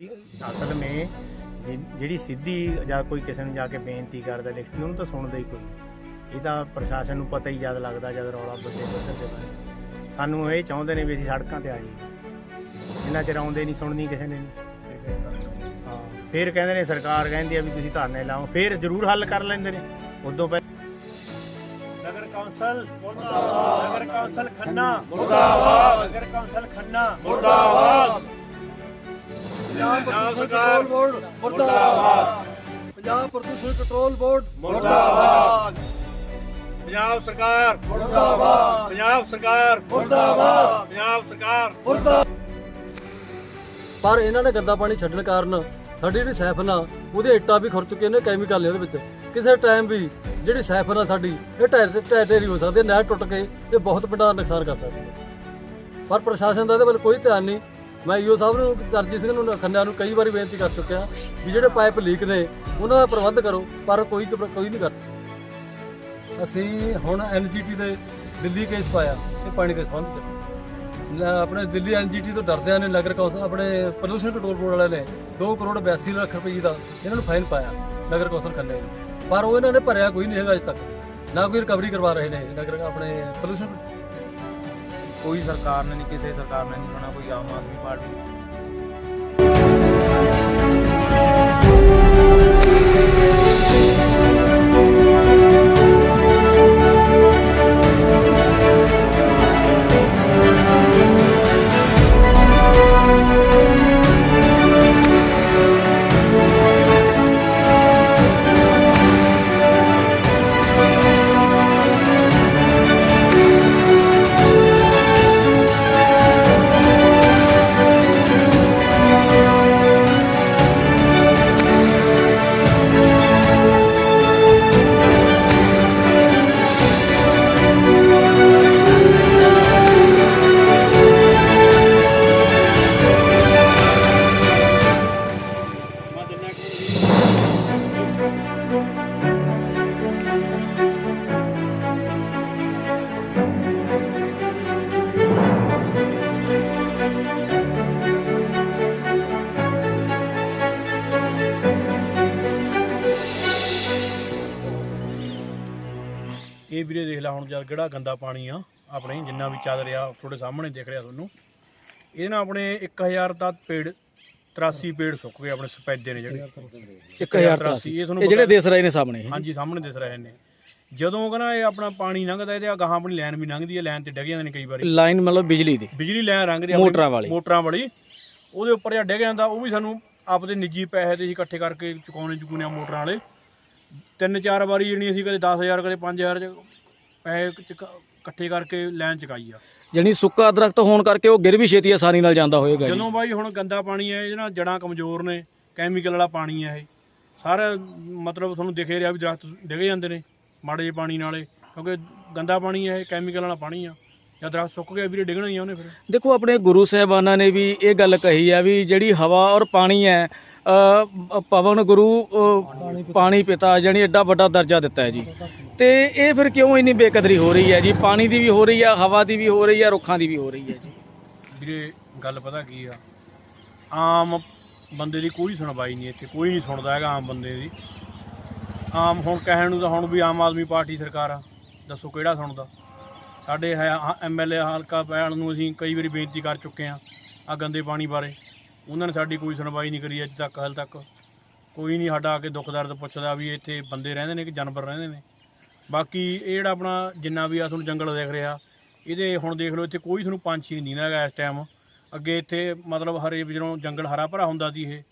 ਅਸਲ ਜਿ- ਜਿਹੜੀ ਸਿੱਧੀ ਜਾਂ ਕੋਈ ਕਿਸੇ ਨੂੰ ਜਾ ਕੇ ਬੇਨਤੀ ਕਰਦਾ ਲਿਖਤੀ ਉਹਨੂੰ ਤਾਂ ਸੁਣਦਾ ਹੀ ਕੋਈ ਇਹ ਤਾਂ ਪ੍ਰਸ਼ਾਸਨ ਨੂੰ ਪਤਾ ਹੀ ਜਦ ਲੱਗਦਾ ਜਦ ਰੌਲਾ ਵੱਡੇ ਪੱਧਰ ਤੇ ਪੈਂਦਾ ਸਾਨੂੰ ਇਹ ਚਾਹੁੰਦੇ ਨੇ ਵੀ ਅਸੀਂ ਸੜਕਾਂ ਤੇ ਆ ਜਾਈਏ ਜਿੰਨਾ ਚਿਰ ਆਉਂਦੇ ਨਹੀਂ ਸੁਣਨੀ ਕਿਸੇ ਨੇ ਨਹੀਂ। ਹਾਂ ਫਿਰ ਕਹਿੰਦੇ ਨੇ ਸਰਕਾਰ ਕਹਿੰਦੀ ਆ ਵੀ ਤੁਸੀਂ ਧਰਨੇ ਲਾਓ। ਫਿਰ ਜ਼ਰੂਰ ਹੱਲ ਕਰ ਲੈਂਦੇ ਨੇ। ਉਦੋਂ ਪਹਿਲਾਂ ਨਗਰ ਕੌਂਸਲ ਮੁਰਦਾਬਾਦ ਨਗਰ ਕੌਂਸਲ ਖੰਨਾ। ਮੁਰਦਾਬਾਦ। ਨਗਰ ਕੌਂਸਲ ਖੰਨਾ। ਪੰਜਾਬ ਪ੍ਰਦੂਸ਼ਣ ਕੰਟਰੋਲ ਬੋਰਡ ਮੁਰਦਾਬਾਦ। ਪੰਜਾਬ ਪ੍ਰਦੂਸ਼ਣ ਕੰਟਰੋਲ ਬੋਰਡ ਮੁਰਦਾਬਾਦ। ਪੰਜਾਬ ਸਰਕਾਰ ਮੁਰਦਾਬਾਦ। ਪੰਜਾਬ ਸਰਕਾਰ ਮੁਰਦਾਬਾਦ। ਪੰਜਾਬ ਸਰਕਾਰ ਮੁਰਦਾਬਾਦ। ਪਰ ਇਹਨਾਂ ਨੇ ਗੰਦਾ ਪਾਣੀ ਛੱਡਣ ਕਾਰਨ ਸਾਡੀ ਜਿਹੜੀ ਸੈਫਨ ਆ ਉਹਦੇ ਇੱਟਾਂ ਵੀ ਖੁਰ ਚੁੱਕੇ ਨੇ ਕੈਮੀਕਲ ਨੇ ਉਹਦੇ ਵਿੱਚ। ਕਿਸੇ ਟਾਈਮ ਵੀ ਜਿਹੜੀ ਸੈਫਨ ਆ ਸਾਡੀ ਇਹ ਢਹਿ ਢੇਰੀ ਹੋ ਸਕਦੀ ਹੈ ਨਹਿਰ ਟੁੱਟ ਕੇ ਇਹ ਬਹੁਤ ਵੱਡਾ ਨੁਕਸਾਨ ਕਰ ਸਕਦੀ ਹੈ। ਪਰ ਪ੍ਰਸ਼ਾਸਨ ਦਾ ਇਹਦੇ ਵੱਲ ਕੋਈ ਧਿਆਨ ਨਹੀਂ। ਮੈਂ ਈਓ ਸਾਹਿਬ ਨੂੰ ਸਰਜੀਤ ਸਿੰਘ ਨੂੰ ਖੰਨਿਆਂ ਨੂੰ ਕਈ ਵਾਰੀ ਬੇਨਤੀ ਕਰ ਚੁੱਕਿਆ ਵੀ ਜਿਹੜੇ ਪਾਈਪ ਲੀਕ ਨੇ, ਉਹਨਾਂ ਦਾ ਪ੍ਰਬੰਧ ਕਰੋ, ਪਰ ਕੋਈ ਕੋਈ ਨਹੀਂ ਕਰਦਾ ਅਸੀਂ ਹੁਣ ਐਨਜੀਟੀ ਦੇ ਦਿੱਲੀ ਕੇਸ ਪਾਇਆ ਇਹ ਪਾਣੀ ਦੇ ਸੰਬੰਧ ਚ। ਆਪਣੇ ਦਿੱਲੀ ਐਨਜੀਟੀ ਤੋਂ ਡਰਦਿਆਂ ਨੇ ਨਗਰ ਕੌਂਸਲ ਆਪਣੇ ਪ੍ਰਦੂਸ਼ਣ ਕੰਟਰੋਲ ਬੋਰਡ ਵਾਲਿਆਂ ਨੇ 2 ਕਰੋੜ 82 ਲੱਖ ਰੁਪਏ ਦਾ ਇਹਨਾਂ ਨੂੰ ਫਾਈਨ ਪਾਇਆ ਨਗਰ ਕੌਂਸਲ ਖੰਨੇ ਨੂੰ। ਪਰ ਉਹ ਇਹਨਾਂ ਨੇ ਭਰਿਆ ਕੋਈ ਨਹੀਂ ਹੈਗਾ ਅਜੇ ਤੱਕ। ਨਾ ਕੋਈ ਰਿਕਵਰੀ ਕਰਵਾ ਰਹੇ ਨੇ ਨਗਰ ਆਪਣੇ ਪ੍ਰਦੂਸ਼ਣ ਕੋਈ ਸਰਕਾਰ ਨੇ ਨਹੀਂ ਕਿਸੇ ਸਰਕਾਰ ਨੇ ਨਹੀਂ ਸੁਣਾ ਕੋਈ ਆਮ ਆਦਮੀ ਪਾਰਟੀ ਇਹ ਵੀਰੇ ਦੇਖ ਲੈ ਹੁਣ ਜਦ ਕਿਹੜਾ ਗੰਦਾ ਪਾਣੀ ਆ ਆਪਣੇ ਜਿੰਨਾ ਵੀ ਚੱਲ ਰਿਹਾ ਤੁਹਾਡੇ ਸਾਹਮਣੇ ਦਿਖ ਰਿਹਾ ਤੁਹਾਨੂੰ। ਇਹ ਨਾ ਆਪਣੇ 1000 ਦਾ ਪੇੜ 83 ਪੇੜ ਸੁੱਕ ਗਏ ਆਪਣੇ ਸਫੈਦੇ ਨੇ ਜਿਹੜੇ। 1083 ਇਹ ਤੁਹਾਨੂੰ ਜਿਹੜੇ ਦਿਸ ਰਹੇ ਨੇ ਸਾਹਮਣੇ। ਹਾਂਜੀ ਸਾਹਮਣੇ ਦਿਸ ਰਹੇ ਨੇ। ਜਦੋਂ ਕਹਿੰਦਾ ਇਹ ਆਪਣਾ ਪਾਣੀ ਲੰਘਦਾ ਇਹਦੇ ਗਾਹਾਂ ਆਪਣੀ ਲਾਈਨ ਵੀ ਲੰਘਦੀ ਹੈ ਲਾਈਨ ਤੇ ਡਿੱਗ ਜਾਂਦੇ ਨੇ ਕਈ ਵਾਰੀ। ਲਾਈਨ ਮਤਲਬ ਬਿਜਲੀ ਦੀ। ਬਿਜਲੀ ਲਾਈਨ ਰੰਗ ਦੀ ਆਪਣੀ। ਮੋਟਰਾਂ ਵਾਲੀ। ਮੋਟਰਾਂ ਵਾਲੀ। ਉਹਦੇ ਉੱਪਰ ਜਾਂ ਡਿੱਗ ਜਾਂਦਾ ਉਹ ਵੀ ਸਾਨੂੰ ਆਪਦੇ ਨਿੱਜੀ ਪੈਸੇ ਤੇ ਅਸੀਂ ਇਕੱਠੇ ਕਰਕੇ ਚੁਕਾਉਣੇ ਚੁਕਾਉਣੇ ਆ ਮੋਟਰਾਂ ਵਾਲੇ। ਤਿੰਨ ਚਾਰ ਵਾਰੀ ਜਿਹੜੀ ਅਸੀਂ ਕਦੇ 10000 ਕਦੇ 5000 ਚ ਪੈਸੇ ਚੁਕਾ- ਇਕੱਠੇ ਕਰਕੇ ਲਾਈਨ ਚੁਕਾਈ ਆ। ਜਾਣੀ ਸੁੱਕਾ ਦਰਖਤ ਹੋਣ ਕਰਕੇ ਉਹ ਗਿਰ ਵੀ ਛੇਤੀ ਆਸਾਨੀ ਨਾਲ ਜਾਂਦਾ ਹੋਏਗਾ ਜੀ। ਜਦੋਂ ਬਾਈ ਹੁਣ ਗੰਦਾ ਪਾਣੀ ਹੈ ਇਹਦੇ ਨਾਲ ਜੜਾਂ ਕਮਜ਼ੋਰ ਨੇ ਕੈਮੀਕਲ ਵਾਲਾ ਪਾਣੀ ਹੈ ਇਹ। ਸਾਰਾ ਮਤਲਬ ਤੁਹਾਨੂੰ ਦਿਖੇ ਰਿਹਾ ਵੀ ਦਰਖਤ ਡਿੱਗ ਜਾਂਦੇ ਨੇ ਮਾੜੇ ਜਿਹੇ ਪਾਣੀ ਨਾਲੇ ਕਿਉਂਕਿ ਗੰਦਾ ਪਾਣੀ ਹੈ ਇਹ ਕੈਮੀਕਲ ਵਾਲਾ ਪਾਣੀ ਆ। ਜਦ ਦਰਖਤ ਸੁੱਕ ਗਿਆ ਵੀਰੇ ਡਿੱਗਣਾ ਹੀ ਆ ਉਹਨੇ ਫਿਰ। ਦੇਖੋ ਆਪਣੇ ਗੁਰੂ ਸਾਹਿਬਾਨਾਂ ਨੇ ਵੀ ਇਹ ਗੱਲ ਕਹੀ ਹੈ ਵੀ ਜਿਹੜੀ ਹਵਾ ਔਰ ਪਾਣੀ ਹੈ ਪਵਨ ਗੁਰੂ ਪਾਣੀ ਪਿਤਾ ਜਾਣੀ ਐਡਾ ਵੱਡਾ ਦਰਜਾ ਦਿੱਤਾ ਹੈ ਜੀ। ਤੇ ਇਹ ਫਿਰ ਕਿਉਂ ਇੰਨੀ ਬੇਕਦਰੀ ਹੋ ਰਹੀ ਹੈ ਜੀ? ਪਾਣੀ ਦੀ ਵੀ ਹੋ ਰਹੀ ਹੈ ਹਵਾ ਦੀ ਵੀ ਹੋ ਰਹੀ ਹੈ ਰੁੱਖਾਂ ਦੀ ਵੀ ਹੋ ਰਹੀ ਹੈ ਜੀ। ਵੀਰੇ, ਗੱਲ ਪਤਾ ਕੀ ਆ? ਆਮ ਬੰਦੇ ਦੀ ਕੋਈ ਸੁਣਵਾਈ ਨਹੀਂ ਇੱਥੇ, ਕੋਈ ਨਹੀਂ ਸੁਣਦਾ ਹੈਗਾ ਆਮ ਬੰਦੇ ਦੀ। ਆਮ ਹੁਣ ਕਹਿਣ ਨੂੰ ਤਾਂ ਹੁਣ ਵੀ ਆਮ ਆਦਮੀ ਪਾਰਟੀ ਸਰਕਾਰ ਆ। ਦੱਸੋ ਕਿਹੜਾ ਸੁਣਦਾ? ਸਾਡੇ ਐਮਐਲਏ ਹਲਕਾ ਪੈਣ ਨੂੰ ਅਸੀਂ ਕਈ ਵਾਰੀ ਬੇਨਤੀ ਕਰ ਚੁੱਕੇ ਆ ਆ ਗੰਦੇ ਪਾਣੀ ਬਾਰੇ। ਉਹਨਾਂ ਨੇ ਸਾਡੀ ਕੋਈ ਸੁਣਵਾਈ ਨਹੀਂ ਕਰੀ ਅੱਜ ਤੱਕ, ਹਾਲ ਤੱਕ। ਕੋਈ ਨਹੀਂ ਸਾਡਾ ਆ ਕੇ ਦੁੱਖ ਦਰਦ ਪੁੱਛਦਾ ਵੀ ਇੱਥੇ ਬੰਦੇ ਰਹਿੰਦੇ ਨੇ ਕਿ ਜਾਨਵਰ ਰਹਿੰਦੇ ਨੇ। ਬਾਕੀ ਇਹ ਜਿਹੜਾ ਆਪਣਾ ਜਿੰਨਾ ਵੀ ਆ ਤੁਹਾਨੂੰ ਜੰਗਲ ਦੇਖ ਰਿਹਾ, ਇਹਦੇ ਹੁਣ ਦੇਖ ਲਓ, ਇੱਥੇ ਕੋਈ ਤੁਹਾਨੂੰ ਪੰਛੀ ਨਹੀਂ ਦਿਖਦਾ ਹੈਗਾ ਇਸ ਟਾਈਮ ਅੱਗੇ ਇੱਥੇ ਮਤਲਬ ਹਰੇ ਜਦੋਂ ਜੰਗਲ ਹਰਾ ਭਰਾ ਹੁੰਦਾ ਸੀ ਇਹ,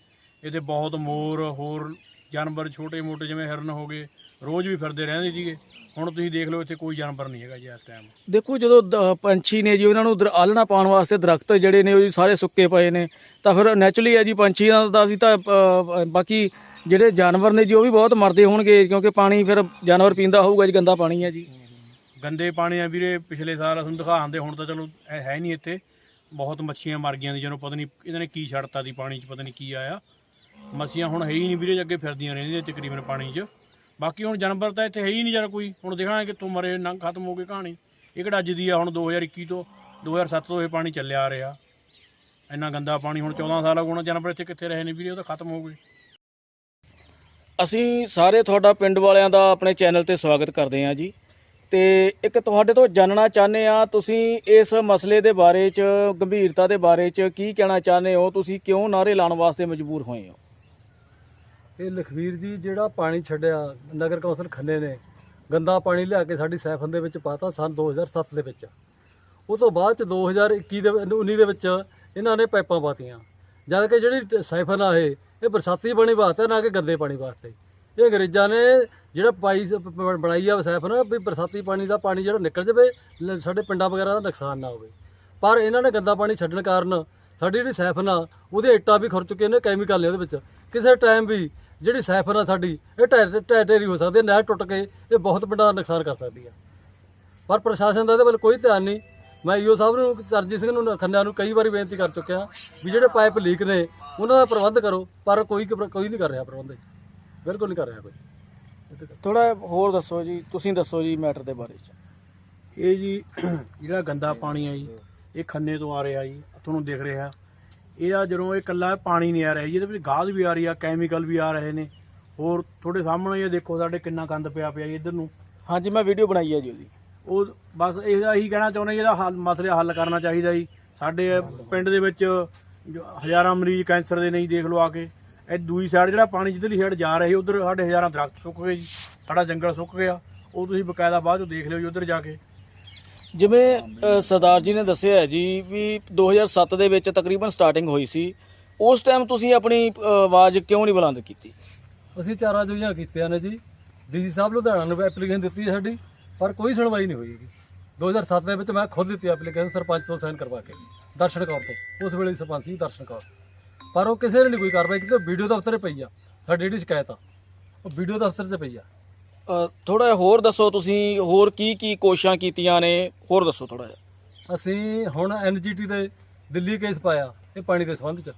ਇੱਥੇ ਬਹੁਤ ਮੋਰ, ਹੋਰ ਜਾਨਵਰ ਛੋਟੇ ਮੋਟੇ ਜਿਵੇਂ ਹਿਰਨ ਹੋ ਗਏ, ਰੋਜ਼ ਵੀ ਫਿਰਦੇ ਰਹਿੰਦੇ ਸੀਗੇ। ਹੁਣ ਤੁਸੀਂ ਦੇਖ ਲਓ ਇੱਥੇ ਕੋਈ ਜਾਨਵਰ ਨਹੀਂ ਹੈਗਾ ਜੀ ਇਸ ਟਾਈਮ ਦੇਖੋ ਜਦੋਂ ਦ- ਪੰਛੀ ਨੇ ਜੀ ਉਹਨਾਂ ਨੂੰ ਦਰ- ਆਲਣਾ ਪਾਉਣ ਵਾਸਤੇ ਦਰਖਤ ਜਿਹੜੇ ਨੇ ਉਹ ਜੀ ਸਾਰੇ ਸੁੱਕੇ ਪਏ ਨੇ ਤਾਂ ਫਿਰ ਨੈਚੁਰਲੀ ਹੈ ਜੀ ਪੰਛੀਆਂ ਦਾ ਵੀ ਤਾਂ ਅ, ਬਾਕੀ ਜਿਹੜੇ ਜਾਨਵਰ ਨੇ ਜੀ ਉਹ ਵੀ ਬਹੁਤ ਮਰਦੇ ਹੋਣਗੇ ਕਿਉਂਕਿ ਪਾਣੀ ਫਿਰ ਜਾਨਵਰ ਪੀਂਦਾ ਹੋਊਗਾ ਜੀ ਗੰਦਾ ਪਾਣੀ ਹੈ ਜੀ। ਗੰਦੇ ਪਾਣੀ ਆ ਵੀਰੇ ਪਿਛਲੇ ਸਾਲ ਤੁਹਾਨੂੰ ਦਿਖਾਉਂਦੇ ਹੁਣ ਤਾਂ ਚਲੋ ਇਹ ਹੈ ਨਹੀਂ ਇੱਥੇ। ਬਹੁਤ ਮੱਛੀਆਂ ਮਰ ਗਈਆਂ ਦੀ ਜਦੋਂ ਪਤਾ ਨਹੀਂ ਇਹਨਾਂ ਨੇ ਕੀ ਛੱਡਤਾ ਦੀ ਪਾਣੀ 'ਚ ਪਤਾ ਨਹੀਂ ਕੀ ਆਇਆ। ਮੱਛੀਆਂ ਹੁਣ ਹੈ ਹੀ ਨਹੀਂ ਵੀਰੇ ਅੱਗੇ ਫਿਰਦੀਆਂ ਰਹਿੰਦੀਆਂ ਤਕਰੀਬਨ ਪਾਣੀ 'ਚ। ਬਾਕੀ ਹੁਣ ਜਾਨਵਰ ਤਾਂ ਇੱਥੇ ਹੈ ਹੀ ਨਹੀਂ ਯਾਰ ਕੋਈ। ਹੁਣ ਦਿਖਾਂਗੇ ਕਿੱਥੋਂ ਮਰੇ, ਨੰਗ ਖਤਮ ਹੋ ਗਈ ਕਹਾਣੀ। ਇਹ ਕਿਹੜਾ ਅੱਜ ਦੀ ਆ, ਹੁਣ 2021 ਤੋਂ 2007 ਤੋਂ ਇਹ ਪਾਣੀ ਚੱਲਿਆ ਆ ਰਿਹਾ। ਇੰਨਾ ਗੰਦਾ ਪਾਣੀ ਹੁਣ 14 ਸਾਲ ਹੋ ਗਏ ਜਾਨਵਰ ਇੱਥੇ ਕਿੱਥੇ ਰਹੇ ਨੇ ਵੀਰੇ, ਉਹ ਤਾਂ ਖਤਮ ਹੋ ਗਏ। ਅਸੀਂ ਸਾਰੇ ਤੁਹਾਡਾ ਪਿੰਡ ਵਾਲਿਆਂ ਦਾ ਆਪਣੇ ਚੈਨਲ ਤੇ ਸਵਾਗਤ ਕਰਦੇ ਹਾਂ ਜੀ। ਤੇ ਇੱਕ ਤੁਹਾਡੇ ਤੋਂ ਜਾਣਨਾ ਚਾਹੁੰਦੇ ਆ ਤੁਸੀਂ ਇਸ ਮਸਲੇ ਦੇ ਬਾਰੇ ਚ, ਗੰਭੀਰਤਾ ਦੇ ਬਾਰੇ ਚ ਕੀ ਕਹਿਣਾ ਚਾਹੁੰਦੇ ਹੋ? ਤੁਸੀਂ ਕਿਉਂ ਨਾਰੇ ਲਾਉਣ ਵਾਸਤੇ ਮਜਬੂਰ ਹੋਏ ਹੋ? ਇਹ ਲਖਵੀਰ ਜੀ ਜਿਹੜਾ ਪਾਣੀ ਛੱਡਿਆ, ਨਗਰ ਕੌਂਸਲ ਖੰਨੇ ਨੇ, ਗੰਦਾ ਪਾਣੀ ਲਿਆ ਕੇ ਸਾਡੀ ਸੈਫਨ ਦੇ ਵਿੱਚ ਪਾਤਾ ਸਨ 2007 ਦੇ ਵਿੱਚ। ਉਸ ਤੋਂ ਬਾਅਦ ਚ 2021 ਦੇ 19 ਦੇ ਵਿੱਚ ਇਹਨਾਂ ਨੇ ਪਾਈਪਾਂ ਪਾਤੀਆਂ। ਜਦ ਕਿ ਜਿਹੜੀ ਸਾਈਫਨ ਆ ਇਹ ਇਹ ਬਰਸਾਤੀ ਪਾਣੀ ਵਾਸਤੇ ਨਾ ਕਿ ਗੰਦੇ ਪਾਣੀ ਵਾਸਤੇ। ਇਹ ਅੰਗਰੇਜ਼ਾਂ ਨੇ ਜਿਹੜਾ ਪਾਈ ਬ- ਬਣਾਈ ਆ ਸਾਈਫਨ ਵੀ ਬਰਸਾਤੀ ਪਾਣੀ ਦਾ ਪਾਣੀ ਜਿਹੜਾ ਨਿਕਲ ਜਾਵੇ ਸਾਡੇ ਪਿੰਡਾਂ ਵਗੈਰਾ ਦਾ ਨੁਕਸਾਨ ਨਾ ਹੋਵੇ। ਪਰ ਇਹਨਾਂ ਨੇ ਗੰਦਾ ਪਾਣੀ ਛੱਡਣ ਕਾਰਨ ਸਾਡੀ ਜਿਹੜੀ ਸਾਈਫਨ ਆ, ਉਹਦੇ ਇੱਟਾਂ ਵੀ ਖੁਰ ਚੁੱਕੇ ਨੇ ਕੈਮੀਕਲ ਨੇ ਉਹਦੇ ਵਿੱਚ। ਕਿਸੇ ਟਾਈਮ ਵੀ ਜਿਹੜੀ ਸਾਈਫਨ ਆ ਸਾਡੀ ਇਹ ਢਹਿ ਢਹਿ ਢੇਰੀ ਹੋ ਸਕਦੀ ਹੈ ਨਹਿਰ ਟੁੱਟ ਕੇ ਇਹ ਬਹੁਤ ਵੱਡਾ ਨੁਕਸਾਨ ਕਰ ਸਕਦੀ ਹੈ ਪਰ ਪ੍ਰਸ਼ਾਸਨ ਦਾ ਇਹਦੇ ਵੱਲ ਕੋਈ ਧਿਆਨ ਨਹੀਂ। ਮੈਂ ਈਓ ਸਾਹਿਬ ਨੂੰ ਸਰਜੀਤ ਸਿੰਘ ਨੂੰ ਖੰਨਿਆਂ ਨੂੰ ਕਈ ਵਾਰੀ ਬੇਨਤੀ ਕਰ ਚੁੱਕਿਆ ਵੀ ਜਿਹੜੇ ਪਾਈਪ ਲੀਕ ਨੇ ਉਹਨਾਂ ਦਾ ਪ੍ਰਬੰਧ ਕਰੋ ਪਰ ਕੋਈ ਕੋਈ ਨਹੀਂ ਕਰ ਰਿਹਾ ਪ੍ਰਬੰਧ ਬਿਲਕੁਲ ਨਹੀਂ ਕਰ ਰਿਹਾ ਕੋਈ। ਥੋੜਾ ਹੋਰ ਦੱਸੋ ਜੀ ਤੁਸੀਂ ਦੱਸੋ ਜੀ ਮੈਟਰ ਦੇ ਬਾਰੇ ਚ। ਇਹ ਜੀ ਜਿਹੜਾ ਗੰਦਾ ਪਾਣੀ ਆ ਜੀ ਇਹ ਖੰਨੇ ਤੋਂ ਆ ਰਿਹਾ ਜੀ ਤੁਹਾਨੂੰ ਦਿਖ ਰਿਹਾ। ਇਹਦਾ ਜਦੋਂ ਇਹ ਕੱਲਾ ਪਾਣੀ ਨਹੀਂ ਆ ਰਿਹਾ ਜੀ ਇਹਦੇ ਵਿੱਚ ਗਾਦ ਵੀ ਆ ਰਹੀ ਆ ਕੈਮੀਕਲ ਵੀ ਆ ਰਹੇ ਨੇ। ਹੋਰ ਤੁਹਾਡੇ ਸਾਹਮਣੇ ਇਹ ਦੇਖੋ ਸਾਡੇ ਕਿੰਨਾ ਗੰਦ ਪਿਆ ਪਿਆ ਜੀ ਇੱਧਰ ਨੂੰ। ਹਾਂਜੀ ਮੈਂ ਵੀਡੀਓ ਬਣਾਈ ਹੈ ਜੀ ਉਹਦੀ। ਉਹ ਬਸ ਇਹਦਾ ਇਹੀ ਕਹਿਣਾ ਚਾਹੁੰਦੇ ਇਹਦਾ ਹੱਲ ਮਸਲੇ ਹੱਲ ਕਰਨਾ ਚਾਹੀਦਾ ਜੀ। ਸਾਡੇ ਪਿੰਡ ਦੇ ਵਿੱਚ ਹਜ਼ਾਰਾਂ ਮਰੀਜ਼ ਕੈਂਸਰ ਦੇ ਨਹੀਂ ਦੇਖ ਲਓ ਆ ਕੇ। ਇਹ ਦੂਜੀ ਸਾਈਡ ਜਿਹੜਾ ਪਾਣੀ ਜਿੱਧਰਲੀ ਸਾਈਡ ਜਾ ਰਹੇ ਉਧਰ ਸਾਡੇ ਹਜ਼ਾਰਾਂ ਦਰਖਤ ਸੁੱਕ ਗਏ ਜੀ ਸਾਡਾ ਜੰਗਲ ਸੁੱਕ ਗਿਆ। ਉਹ ਤੁਸੀਂ ਬਕਾਇਦਾ ਬਾਅਦ ਚ ਦੇਖ ਲਿਓ ਜੀ ਉਧਰ ਜਾ ਕੇ। ਜਿਵੇਂ ਅ, ਸਰਦਾਰ ਜੀ ਨੇ ਦੱਸਿਆ ਹੈ ਜੀ ਵੀ 2007 ਦੇ ਵਿੱਚ ਤਕਰੀਬਨ ਸਟਾਰਟਿੰਗ ਹੋਈ ਸੀ। ਉਸ ਟਾਈਮ ਤੁਸੀਂ ਆਪਣੀ ਅ, ਆਵਾਜ਼ ਕਿਉਂ ਨਹੀਂ ਬੁਲੰਦ ਕੀਤੀ? ਅਸੀਂ ਚਾਰਾਂ ਜੁਈਆਂ ਕੀਤੀਆਂ ਨੇ ਜੀ। ਡੀਸੀ ਸਾਹਿਬ ਲੁਧਿਆਣਾ ਨੂੰ ਐਪਲੀਕੇਸ਼ਨ ਦਿੱਤੀ ਹੈ ਸਾਡੀ ਪਰ ਕੋਈ ਸੁਣਵਾਈ ਨਹੀਂ ਹੋਈ ਹੈਗੀ। 2007 ਦੇ ਵਿੱਚ ਮੈਂ ਖੁਦ ਦਿੱਤੀ ਐਪਲੀਕੇਸ਼ਨ ਸਰਪੰਚ ਤੋਂ ਸਾਈਨ ਕਰਵਾ ਕੇ ਦਰਸ਼ਨ ਕੌਰ ਤੋਂ। ਉਸ ਵੇਲੇ ਦੀ ਸਰਪੰਚ ਸੀ ਦਰਸ਼ਨ ਕੌਰ। ਪਰ ਉਹ ਕਿਸੇ ਨੇ ਨਹੀਂ ਕੋਈ ਕਾਰਵਾਈ ਕੀਤੀ ਵੀਡੀਓ ਦਫ਼ਤਰ 'ਚ ਪਈ ਆ। ਸਾਡੀ ਜਿਹੜੀ ਸ਼ਿਕਾਇਤ ਆ ਉਹ ਵੀਡੀਓ ਦਫ਼ਤਰ 'ਚ ਪਈ ਆ। ਥੋੜਾ ਜਿਹਾ ਹੋਰ ਦੱਸੋ ਤੁਸੀਂ, ਹੋਰ ਕੀ ਕੀ ਕੋਸ਼ਿਸ਼ਾਂ ਕੀਤੀਆਂ ਨੇ? ਹੋਰ ਦੱਸੋ ਥੋੜਾ ਜਿਹਾ। ਅਸੀਂ ਹੁਣ ਐਨਜੀਟੀ ਦੇ ਦਿੱਲੀ ਕੇਸ ਪਾਇਆ, ਇਹ ਪਾਣੀ ਦੇ ਸੰਬੰਧ 'ਚ।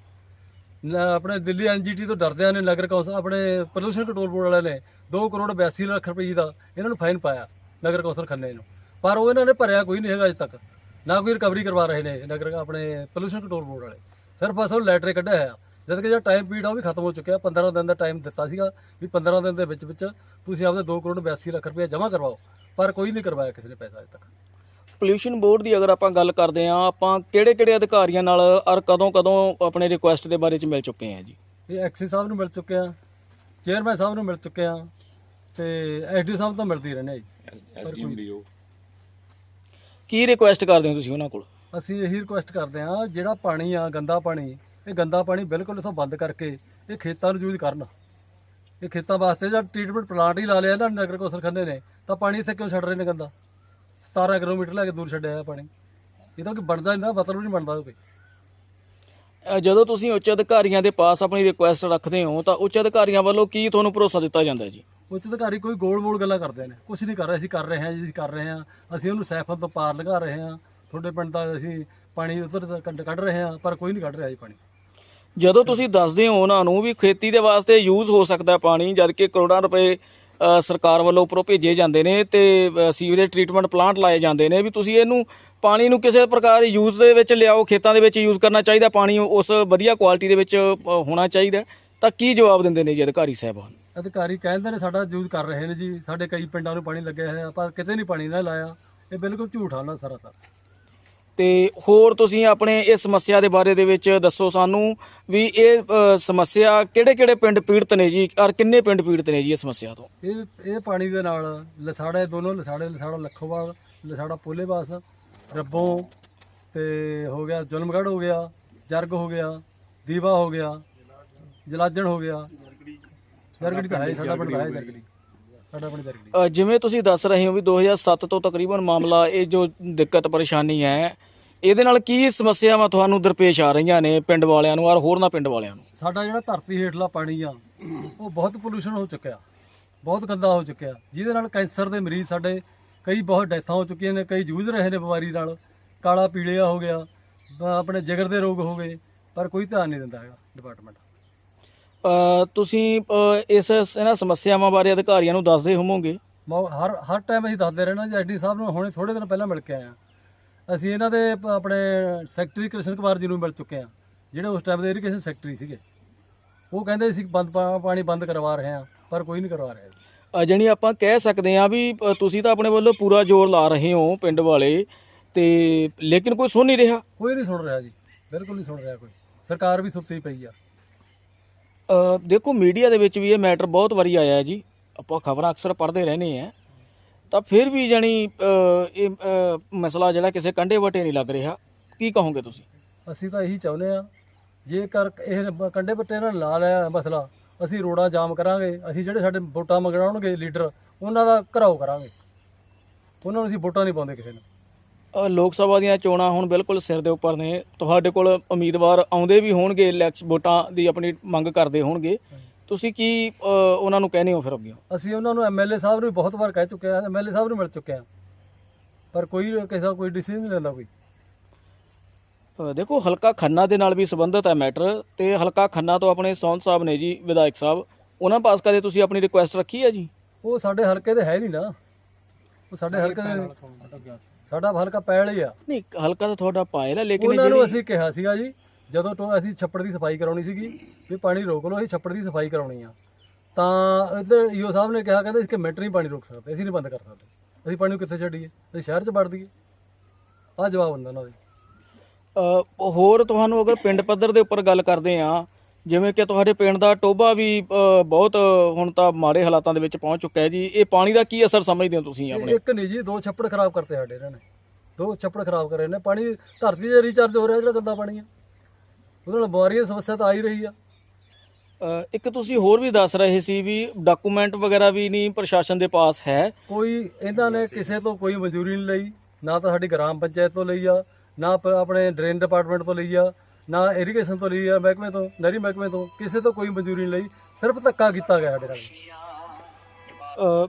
ਨਾ, ਆਪਣੇ ਦਿੱਲੀ ਐਨਜੀਟੀ ਤੋਂ ਡਰਦਿਆਂ ਨੇ ਨਗਰ ਕੌਂਸਲ ਆਪਣੇ ਪੋਲੂਸ਼ਨ ਕੰਟਰੋਲ ਬੋਰਡ ਵਾਲਿਆਂ ਨੇ 2 ਕਰੋੜ 82 ਲੱਖ ਰੁਪਏ ਦਾ ਇਹਨਾਂ ਨੂੰ ਫਾਈਨ ਪਾਇਆ, ਨਗਰ ਕੌਂਸਲ ਖੰਨੇ ਨੂੰ। ਪਰ ਉਹ ਇਹਨਾਂ ਨੇ ਭਰਿਆ ਕੋਈ ਨਹੀਂ ਹੈਗਾ ਅਜੇ ਤੱਕ। ਨਾ ਕੋਈ ਰਿਕਵਰੀ ਕਰਵਾ ਰਹੇ ਨੇ ਨਗਰ, ਆਪਣੇ ਪੋਲੂਸ਼ਨ ਕੰਟਰੋਲ ਬੋਰਡ ਵਾਲੇ। ਸਿਰਫ ਅਸਲ ਲੈਟਰ ਕੱਢਿਆ ਹੋਇਆ। ਜਦ ਕਿ ਜਿਹੜਾ ਟਾਈਮ ਪੀਰੀਅਡ ਆ ਉਹ ਵੀ ਖਤਮ ਹੋ ਚੁੱਕਿਆ 15 ਦਿਨ ਦਾ ਟਾਈਮ ਦਿੱਤਾ ਸੀਗਾ ਵੀ 15 ਦਿਨ ਦੇ ਵਿੱਚ ਵਿੱਚ ਤੁਸੀਂ ਆਪਦੇ 2 ਕਰੋੜ 82 ਲੱਖ ਰੁਪਏ ਜਮ੍ਹਾਂ ਕਰਵਾਓ ਪਰ ਕੋਈ ਨਹੀਂ ਕਰਵਾਇਆ ਕਿਸੇ ਨੇ ਪੈਸਾ ਅਜੇ ਤੱਕ। ਪੋਲਿਊਸ਼ਨ ਬੋਰਡ ਦੀ ਅਗਰ ਆਪਾਂ ਗੱਲ ਕਰਦੇ ਹਾਂ ਆਪਾਂ ਕਿਹੜੇ ਕਿਹੜੇ ਅਧਿਕਾਰੀਆਂ ਨਾਲ ਔਰ ਕਦੋਂ ਕਦੋਂ ਆਪਣੇ ਰਿਕੁਐਸਟ ਦੇ ਬਾਰੇ ਚ ਮਿਲ ਚੁੱਕੇ ਹਾਂ ਜੀ? ਇਹ ਐਕਸੀ ਸਾਹਿਬ ਨੂੰ ਮਿਲ ਚੁੱਕੇ ਆ ਚੇਅਰਮੈਨ ਸਾਹਿਬ ਨੂੰ ਮਿਲ ਚੁੱਕੇ ਆ ਤੇ ਐਸਡੀ ਸਾਹਿਬ ਤੋਂ ਮਿਲਦੀ ਰਹਿੰਦੇ ਆ ਜੀ। ਕੀ ਰਿਕੁਐਸਟ ਕਰਦੇ ਹੋ ਤੁਸੀਂ ਉਹਨਾਂ ਕੋਲ? ਅਸੀਂ ਇਹੀ ਰਿਕੁਐਸਟ ਕਰਦੇ ਆ ਜਿਹੜਾ ਪਾਣੀ ਆ ਗੰਦਾ ਪਾਣੀ ਇਹ ਗੰਦਾ ਪਾਣੀ ਬਿਲਕੁਲ ਇਥੋਂ ਬੰਦ ਕਰਕੇ ਇਹ ਖੇਤਾਂ ਨੂੰ ਯੂਜ਼ ਕਰਨ। ਇਹ ਖੇਤਾਂ ਵਾਸਤੇ ਜਿਹੜਾ ਟ੍ਰੀਟਮੈਂਟ ਪਲਾਂਟ ਹੀ ਲਾ ਲਿਆ ਨਾ ਨਗਰ ਕੌਂਸਲ ਖੰਨੇ ਨੇ ਤਾਂ ਪਾਣੀ ਇੱਥੇ ਕਿਉਂ ਛੱਡ ਰਹੇ ਨੇ ਗੰਦਾ? 17 ਕਿਲੋਮੀਟਰ ਲੈ ਕੇ ਦੂਰ ਛੱਡਿਆ ਆ ਪਾਣੀ। ਇਹ ਤਾਂ ਕਿ ਬਣਦਾ ਨਹੀਂ ਨਾ ਮਤਲਬ ਨਹੀਂ ਬਣਦਾ ਕੋਈ ਜਦੋਂ ਤੁਸੀਂ ਉੱਚ ਅਧਿਕਾਰੀਆਂ ਦੇ ਪਾਸ ਆਪਣੀ ਰਿਕੁਐਸਟ ਰੱਖਦੇ ਹੋ ਤਾਂ ਉੱਚ ਅਧਿਕਾਰੀਆਂ ਵੱਲੋਂ ਕੀ ਤੁਹਾਨੂੰ ਭਰੋਸਾ ਦਿੱਤਾ ਜਾਂਦਾ ਜੀ? ਉੱਚ ਅਧਿਕਾਰੀ ਕੋਈ ਗੋਲ-ਮੋਲ ਗੱਲਾਂ ਕਰਦੇ ਨੇ। ਕੁਝ ਨਹੀਂ ਕਰ ਰਹੇ ਅਸੀਂ ਕਰ ਰਹੇ ਹਾਂ ਜੀ ਅਸੀਂ ਕਰ ਰਹੇ ਹਾਂ। ਅਸੀਂ ਉਹਨੂੰ ਸੈਫਨ ਤੋਂ ਪਾਰ ਲਗਾ ਰਹੇ ਹਾਂ। ਤੁਹਾਡੇ ਪਿੰਡ ਦਾ ਅਸੀਂ ਪਾਣੀ ਉਧਰ ਕੱਢ ਰਹੇ ਹਾਂ ਪਰ ਕੋਈ ਨਹੀਂ ਕੱਢ ਰਿਹਾ ਜੀ ਪਾਣੀ। ਜਦੋਂ ਤੁਸੀਂ ਦੱਸਦੇ ਹੋ ਉਹਨਾਂ ਨੂੰ ਵੀ ਖੇਤੀ ਦੇ ਵਾਸਤੇ ਯੂਜ਼ ਹੋ ਸਕਦਾ ਪਾਣੀ, ਜਦ ਕਿ ਕਰੋੜਾਂ ਰੁਪਏ ਸਰਕਾਰ ਵੱਲੋਂ ਉੱਪਰੋਂ ਭੇਜੇ ਜਾਂਦੇ ਨੇ ਤੇ ਸੀਵਰੇਜ ਟ੍ਰੀਟਮੈਂਟ ਪਲਾਂਟ ਲਾਏ ਜਾਂਦੇ ਨੇ ਵੀ ਤੁਸੀਂ ਇਹਨੂੰ ਪਾਣੀ ਨੂੰ ਕਿਸੇ ਪ੍ਰਕਾਰ ਯੂਜ਼ ਦੇ ਵਿੱਚ ਲਿਆਓ, ਖੇਤਾਂ ਦੇ ਵਿੱਚ ਯੂਜ਼ ਕਰਨਾ ਚਾਹੀਦਾ, ਪਾਣੀ ਉਸ ਵਧੀਆ ਕੁਆਲਿਟੀ ਦੇ ਵਿੱਚ ਹੋਣਾ ਚਾਹੀਦਾ ਤਾਂ ਕੀ ਜਵਾਬ ਦਿੰਦੇ ਨੇ ਜੀ ਅਧਿਕਾਰੀ ਸਾਹਿਬਾਨ ਅਧਿਕਾਰੀ ਕਹਿੰਦੇ ਨੇ ਸਾਡਾ ਯੂਜ਼ ਕਰ ਰਹੇ ਨੇ ਜੀ, ਸਾਡੇ ਕਈ ਪਿੰਡਾਂ ਨੂੰ ਪਾਣੀ ਲੱਗਿਆ ਹੋਇਆ ਪਰ ਕਿਤੇ ਨਹੀਂ ਪਾਣੀ ਨਾ ਲਾਇਆ, ਇਹ ਬਿਲਕੁਲ ਝੂਠ ਆ ਨਾ ਸਾਰਾ ਸਾਰਾ ਤੇ ਹੋਰ ਤੁਸੀਂ ਆਪਣੇ ਇਸ ਸਮੱਸਿਆ ਦੇ ਬਾਰੇ ਦੇ ਵਿੱਚ ਦੱਸੋ ਸਾਨੂੰ ਵੀ ਇਹ ਸਮੱਸਿਆ ਕਿਹੜੇ-ਕਿਹੜੇ ਪਿੰਡ ਪੀੜਤ ਨੇ ਜੀ ਔਰ ਕਿੰਨੇ ਪਿੰਡ ਪੀੜਤ ਨੇ ਜੀ ਇਸ ਸਮੱਸਿਆ ਤੋਂ? ਇਹ ਇਹ ਪਾਣੀ ਦੇ ਨਾਲ ਲਸਾੜੇ ਦੋਨੋਂ, ਲਸਾੜੇ, ਲਸਾੜਾ ਲੱਖੋਵਾਲ, ਲਸਾੜਾ ਪੋਲੇਵਾਸ, ਰੱਬੋਂ ਤੇ ਹੋ ਗਿਆ ਜ਼ੁਲਮਗੜ੍ਹ ਹੋ ਗਿਆ, ਜਰਗ ਹੋ ਗਿਆ, ਦੀਵਾ ਹੋ ਗਿਆ, ਜਲਾਜਣ ਹੋ ਗਿਆ। ਜਰਗੜੀ ਤਾਂ ਹੈ ਸਾਡਾ ਪਿੰਡ ਹੈ ਜਰਗੜੀ ਸਾਡਾ ਅ, ਜਿਵੇਂ ਤੁਸੀਂ ਦੱਸ ਰਹੇ ਹੋ ਵੀ 2007 ਤੋਂ ਤਕਰੀਬਨ ਮਾਮਲਾ ਇਹ ਜੋ ਦਿੱਕਤ ਪਰੇਸ਼ਾਨੀ ਹੈ ਇਹਦੇ ਨਾਲ ਕੀ ਸਮੱਸਿਆਵਾਂ ਤੁਹਾਨੂੰ ਦਰਪੇਸ਼ ਆ ਰਹੀਆਂ ਨੇ ਪਿੰਡ ਵਾਲਿਆਂ ਨੂੰ ਔਰ ਹੋਰਨਾਂ ਪਿੰਡ ਵਾਲਿਆਂ ਨੂੰ? ਸਾਡਾ ਜਿਹੜਾ ਧਰਤੀ ਹੇਠਲਾ ਪਾਣੀ ਆ ਉਹ ਬਹੁਤ ਪੋਲੂਸ਼ਨ ਹੋ ਚੁੱਕਿਆ ਬਹੁਤ ਗੰਦਾ ਹੋ ਚੁੱਕਿਆ। ਜਿਹਦੇ ਨਾਲ ਕੈਂਸਰ ਦੇ ਮਰੀਜ਼ ਸਾਡੇ ਕਈ ਬਹੁਤ ਡੈਥਾਂ ਹੋ ਚੁੱਕੀਆਂ ਨੇ ਕਈ ਜੂਝ ਰਹੇ ਨੇ ਬਿਮਾਰੀ ਨਾਲ ਕਾਲਾ ਪੀੜਿਆ ਹੋ ਗਿਆ ਬ- ਆਪਣੇ ਜਿਗਰ ਦੇ ਰੋਗ ਹੋ ਗਏ ਪਰ ਕੋਈ ਧਿਆਨ ਨਹੀਂ ਦਿੰਦਾ ਹੈਗਾ ਡਿਪਾਰਟਮੈਂਟ ਤੁਸੀਂ ਅ, ਇਸ ਇਹਨਾਂ ਸਮੱਸਿਆਵਾਂ ਬਾਰੇ ਅਧਿਕਾਰੀਆਂ ਨੂੰ ਦੱਸਦੇ ਹੋਵੋਗੇ? ਮੌ- ਹਰ ਹਰ ਟਾਈਮ ਅਸੀਂ ਦੱਸਦੇ ਰਹਿਣਾ ਜੀ ਐਡੀ ਸਾਹਿਬ ਨੂੰ ਹੁਣੇ ਥੋੜੇ ਦਿਨ ਪਹਿਲਾਂ ਮਿਲ ਕੇ ਆਏ ਆ ਅਸੀਂ ਇਹਨਾਂ ਦੇ ਪ- ਆਪਣੇ ਸੈਕਟਰੀ ਕ੍ਰਿਸ਼ਨ ਕੁਮਾਰ ਜੀ ਨੂੰ ਮਿਲ ਚੁੱਕੇ ਆ ਜਿਹੜੇ ਉਸ ਟਾਈਮ ਦੇ ਇਰੀਗੇਸ਼ਨ ਸੈਕਟਰੀ ਸੀਗੇ। ਉਹ ਕਹਿੰਦੇ ਸੀ ਬੰਦ ਪਾ- ਪਾਣੀ ਬੰਦ ਕਰਵਾ ਰਹੇ ਹਾਂ ਪਰ ਕੋਈ ਨਹੀਂ ਕਰਵਾ ਰਿਹਾ। ਜੀ। ਅ, ਜਾਣੀ ਆਪਾਂ ਕਹਿ ਸਕਦੇ ਹਾਂ ਵੀ ਅ, ਤੁਸੀਂ ਤਾਂ ਆਪਣੇ ਵੱਲੋਂ ਪੂਰਾ ਜ਼ੋਰ ਲਾ ਰਹੇ ਹੋ ਪਿੰਡ ਵਾਲੇ ਤੇ ਲੇਕਿਨ ਕੋਈ ਸੁਣ ਨਹੀਂ ਰਿਹਾ। ਕੋਈ ਨਹੀਂ ਸੁਣ ਰਿਹਾ ਜੀ ਬਿਲਕੁਲ ਨਹੀਂ ਸੁਣ ਰਿਹਾ ਕੋਈ। ਸਰਕਾਰ ਵੀ ਸੁੱਤੀ ਪਈ ਆ। ਦੇਖੋ ਮੀਡੀਆ ਦੇ ਵਿੱਚ ਵੀ ਇਹ ਮੈਟਰ ਬਹੁਤ ਵਾਰੀ ਆਇਆ ਹੈ ਜੀ। ਆਪਾਂ ਖਬਰਾਂ ਅਕਸਰ ਪੜ੍ਹਦੇ ਰਹਿੰਦੇ ਆ ਤਾਂ ਫਿਰ ਵੀ ਜਾਣੀ ਇਹ ਮਸਲਾ ਜਿਹੜਾ ਕਿਸੇ ਕੰਡੇ ਵਟੇ ਨਹੀਂ ਲੱਗ ਰਿਹਾ। ਕੀ ਕਹੋਗੇ ਤੁਸੀਂ? ਅਸੀਂ ਤਾਂ ਇਹੀ ਚਾਹੁੰਦੇ ਆ ਜੇਕਰ ਇਹ ਬ- ਕੰਡੇ ਬੱਟੇ ਨਾਲ ਲਾ ਲਿਆ ਮਸਲਾ, ਅਸੀਂ ਰੋਡਾਂ ਜਾਮ ਕਰਾਂਗੇ। ਅਸੀਂ ਜਿਹੜੇ ਸਾਡੇ ਵੋਟਾਂ ਮੰਗਣਾਉਣਗੇ ਲੀਡਰ, ਉਹਨਾਂ ਦਾ ਘਰਾਓ ਕਰਾਂਗੇ। ਉਹਨਾਂ ਨੂੰ ਅਸੀਂ ਵੋਟਾਂ ਨਹੀਂ ਪਾਉਂਦੇ ਕਿਸੇ ਨੂੰ। ਲੋਕ ਸਭਾ ਦੀਆਂ ਚੋਣਾਂ ਹੁਣ ਬਿਲਕੁਲ ਸਿਰ ਦੇ ਉੱਪਰ ਨੇ। ਤੁਹਾਡੇ ਕੋਲ ਉਮੀਦਵਾਰ ਆਉਂਦੇ ਵੀ ਹੋਣਗੇ ਇਲੈਕਸ਼ਨ ਵੋਟਾਂ ਦੀ ਆਪਣੀ ਮੰਗ ਕਰਦੇ ਹੋਣਗੇ। ਤੁਸੀਂ ਕੀ ਉਹਨਾਂ ਨੂੰ ਕਹਿੰਦੇ ਹੋ ਫਿਰ ਅੱਗੇ? ਅਸੀਂ ਉਹਨਾਂ ਨੂੰ ਐਮਐਲਏ ਸਾਹਿਬ ਨੂੰ ਬਹੁਤ ਵਾਰ ਕਹਿ ਚੁੱਕੇ ਆ ਐਮਐਲਏ ਸਾਹਿਬ ਨੂੰ ਮਿਲ ਚੁੱਕੇ ਆ ਪਰ ਕੋਈ ਕਿਸੇ ਦਾ ਕੋਈ ਡਿਸੀਜਨ ਨਹੀਂ ਲੈਂਦਾ ਕੋਈ। ਦੇਖੋ ਹਲਕਾ ਖੰਨਾ ਦੇ ਨਾਲ ਵੀ ਸੰਬੰਧਿਤ ਹੈ ਮੈਟਰ ਤੇ ਹਲਕਾ ਖੰਨਾ ਤੋਂ ਆਪਣੇ ਸੌਂਦ ਸਾਹਿਬ ਨੇ ਜੀ ਵਿਧਾਇਕ ਸਾਹਿਬ। ਉਹਨਾਂ ਪਾਸ ਕਦੇ ਤੁਸੀਂ ਆਪਣੀ ਰਿਕੁਐਸਟ ਰੱਖੀ ਹੈ ਜੀ? ਉਹ ਸਾਡੇ ਹਲਕੇ ਦੇ ਹੈ ਨਹੀਂ ਨਾ। ਉਹ ਸਾਡੇ ਹਲਕੇ ਦੇ ਸਾਡਾ ਹਲਕਾ ਪੈਲ ਹੀ ਆ। ਨਹੀਂ ਹਲਕਾ ਤਾਂ ਤੁਹਾਡਾ ਪਾਇਲ ਹੈ ਲੇਕਿਨ ਉਹਨਾਂ ਨੂੰ ਜਿਹੜੀ ਅਸੀਂ ਕਿਹਾ ਸੀਗਾ ਜੀ ਜਦੋਂ ਤੋਂ ਅਸੀਂ ਛੱਪੜ ਦੀ ਸਫ਼ਾਈ ਕਰਾਉਣੀ ਸੀਗੀ ਵੀ ਪਾਣੀ ਰੋਕ ਲਓ ਅਸੀਂ ਛੱਪੜ ਦੀ ਸਫ਼ਾਈ ਕਰਾਉਣੀ ਆ। ਤਾਂ ਇੱਧਰ ਈਓ ਸਾਹਿਬ ਨੇ ਕਿਹਾ ਕਹਿੰਦੇ ਇਸ ਕਿ ਮਿੰਟ ਨਹੀਂ ਪਾਣੀ ਰੋਕ ਸਕਦੇ ਅਸੀਂ ਨਹੀਂ ਬੰਦ ਕਰ ਸਕਦੇ। ਅਸੀਂ ਪਾਣੀ ਨੂੰ ਕਿੱਥੇ ਛੱਡੀਏ? ਅਸੀਂ ਸ਼ਹਿਰ 'ਚ ਵੜ ਦਈਏ। ਆ ਜਵਾਬ ਹੁੰਦਾ ਉਹਨਾਂ ਦੇ। ਹੋਰ ਤੁਹਾਨੂੰ ਅਗਰ ਪਿੰਡ ਪੱਧਰ ਦੇ ਉੱਪਰ ਗੱਲ ਕਰਦੇ ਆ ਜਿਵੇਂ ਕਿ ਤੁਹਾਡੇ ਪਿੰਡ ਦਾ ਟੋਬਾ ਵੀ ਅ, ਬਹੁਤ ਹੁਣ ਤਾਂ ਮਾੜੇ ਹਾਲਾਤਾਂ ਦੇ ਵਿੱਚ ਪਹੁੰਚ ਚੁੱਕਾ ਹੈ ਜੀ। ਇਹ ਪਾਣੀ ਦਾ ਕੀ ਅਸਰ ਸਮਝਦੇ ਹੋ ਤੁਸੀਂ ਆਪਣੇ? ਇੱਕ ਨਹੀਂ ਜੀ ਦੋ ਛੱਪੜ ਖਰਾਬ ਕਰਤੇ ਸਾਡੇ ਇਹਨਾਂ ਨੇ। ਦੋ ਛੱਪੜ ਖਰਾਬ ਕਰੇ ਨੇ। ਪਾਣੀ ਧਰਤੀ 'ਚ ਰੀਚਾਰਜ ਹੋ ਰਿਹਾ ਜਿਹੜਾ ਗੰਦਾ ਪਾਣੀ ਆ। ਉਹਦੇ ਨਾਲ ਬਿਮਾਰੀਆਂ ਦੀ ਸਮੱਸਿਆ ਤਾਂ ਆ ਹੀ ਰਹੀ ਆ। ਅ, ਇੱਕ ਤੁਸੀਂ ਹੋਰ ਵੀ ਦੱਸ ਰਹੇ ਸੀ ਵੀ ਡਾਕੂਮੈਂਟ ਵਗੈਰਾ ਵੀ ਨਹੀਂ ਪ੍ਰਸ਼ਾਸਨ ਦੇ ਪਾਸ ਹੈ। ਕੋਈ ਇਹਨਾਂ ਨੇ ਕਿਸੇ ਤੋਂ ਕੋਈ ਮਨਜ਼ੂਰੀ ਨਹੀਂ ਲਈ। ਨਾ ਤਾਂ ਸਾਡੀ ਗ੍ਰਾਮ ਪੰਚਾਇਤ ਤੋਂ ਲਈ ਆ ਨਾ ਪ- ਆਪਣੇ ਡਰੇਨ ਡਿਪਾਰਟਮੈਂਟ ਤੋਂ ਲਈ ਆ। ਨਾ ਇਰੀਗੇਸ਼ਨ ਤੋਂ ਲਈ ਆ ਮਹਿਕਮੇ ਤੋਂ ਨਹਿਰੀ ਮਹਿਕਮੇ ਤੋਂ ਕਿਸੇ ਤੋਂ ਕੋਈ ਮਨਜ਼ੂਰੀ ਨਹੀਂ ਲਈ ਸਿਰਫ ਧੱਕਾ ਕੀਤਾ ਗਿਆ ਸਾਡੇ ਨਾਲ।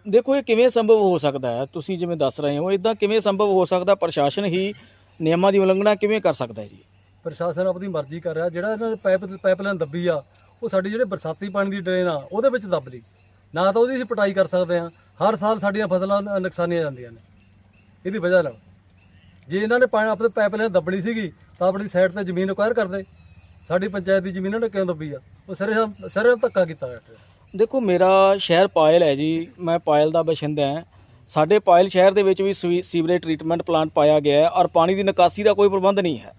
ਦੇਖੋ ਇਹ ਕਿਵੇਂ ਸੰਭਵ ਹੋ ਸਕਦਾ ਹੈ? ਤੁਸੀਂ ਜਿਵੇਂ ਦੱਸ ਰਹੇ ਹੋ ਇਦਾਂ ਕਿਵੇਂ ਸੰਭਵ ਹੋ ਸਕਦਾ? ਪ੍ਰਸ਼ਾਸਨ ਹੀ ਨਿਯਮਾਂ ਦੀ ਉਲੰਘਣਾ ਕਿਵੇਂ ਕਰ ਸਕਦਾ ਹੈ ਜੀ? ਪ੍ਰਸ਼ਾਸਨ ਆਪਣੀ ਮਰਜ਼ੀ ਕਰ ਰਿਹਾ ਜਿਹੜਾ ਇਹਨਾਂ ਨੇ ਪਾਈਪ ਪਾਈਪਲਾਈਨ ਦੱਬੀ ਆ ਉਹ ਸਾਡੀ ਜਿਹੜੇ ਬਰਸਾਤੀ ਪਾਣੀ ਦੀ ਡਰੇਨ ਆ ਉਹਦੇ ਵਿੱਚ ਦੱਬ ਲਈ। ਨਾ ਤਾਂ ਉਹਦੀ ਅਸੀਂ ਪਟਾਈ ਕਰ ਸਕਦੇ ਆ ਹਰ ਸਾਲ ਸਾਡੀਆਂ ਫਸਲਾਂ ਨੁਕਸਾਨੀਆਂ ਜਾਂਦੀਆਂ ਨੇ। ਇਹਦੀ ਵਜ੍ਹਾ ਨਾਲ ਜੇ ਇਹਨਾਂ ਨੇ ਪਾਣੀ ਆਪਣੇ ਪਾਈਪਲਾਈਨ ਦੱਬਣੀ ਸੀਗੀ ਤਾਂ ਆਪਣੀ ਸਾਈਡ ਤੇ ਜ਼ਮੀਨ ਅਕਵਾਇਰ ਕਰਦੇ। ਸਾਡੀ ਪੰਚਾਇਤ ਦੀ ਜ਼ਮੀਨ ਇਹਨਾਂ ਕਿਉਂ ਦੱਬੀ ਆ? ਉਹ ਸਾਰੇ ਸਾਰੇ ਧੱਕਾ ਕੀਤਾ ਦੇਖੋ, ਮੇਰਾ ਸ਼ਹਿਰ ਪਾਇਲ ਹੈ ਜੀ। ਮੈਂ ਪਾਇਲ ਦਾ ਬਸ਼ਿੰਦਾ ਹਾਂ। ਸਾਡੇ ਪਾਇਲ ਸ਼ਹਿਰ ਦੇ ਵਿੱਚ ਵੀ ਸੀਵਰੇਜ ਟ੍ਰੀਟਮੈਂਟ ਪਲਾਂਟ ਪਾਇਆ ਗਿਆ ਹੈ ਔਰ ਪਾਣੀ ਦੀ ਨਿਕਾਸੀ ਦਾ ਕੋਈ ਪ੍ਰਬੰਧ ਨਹੀਂ ਹੈ।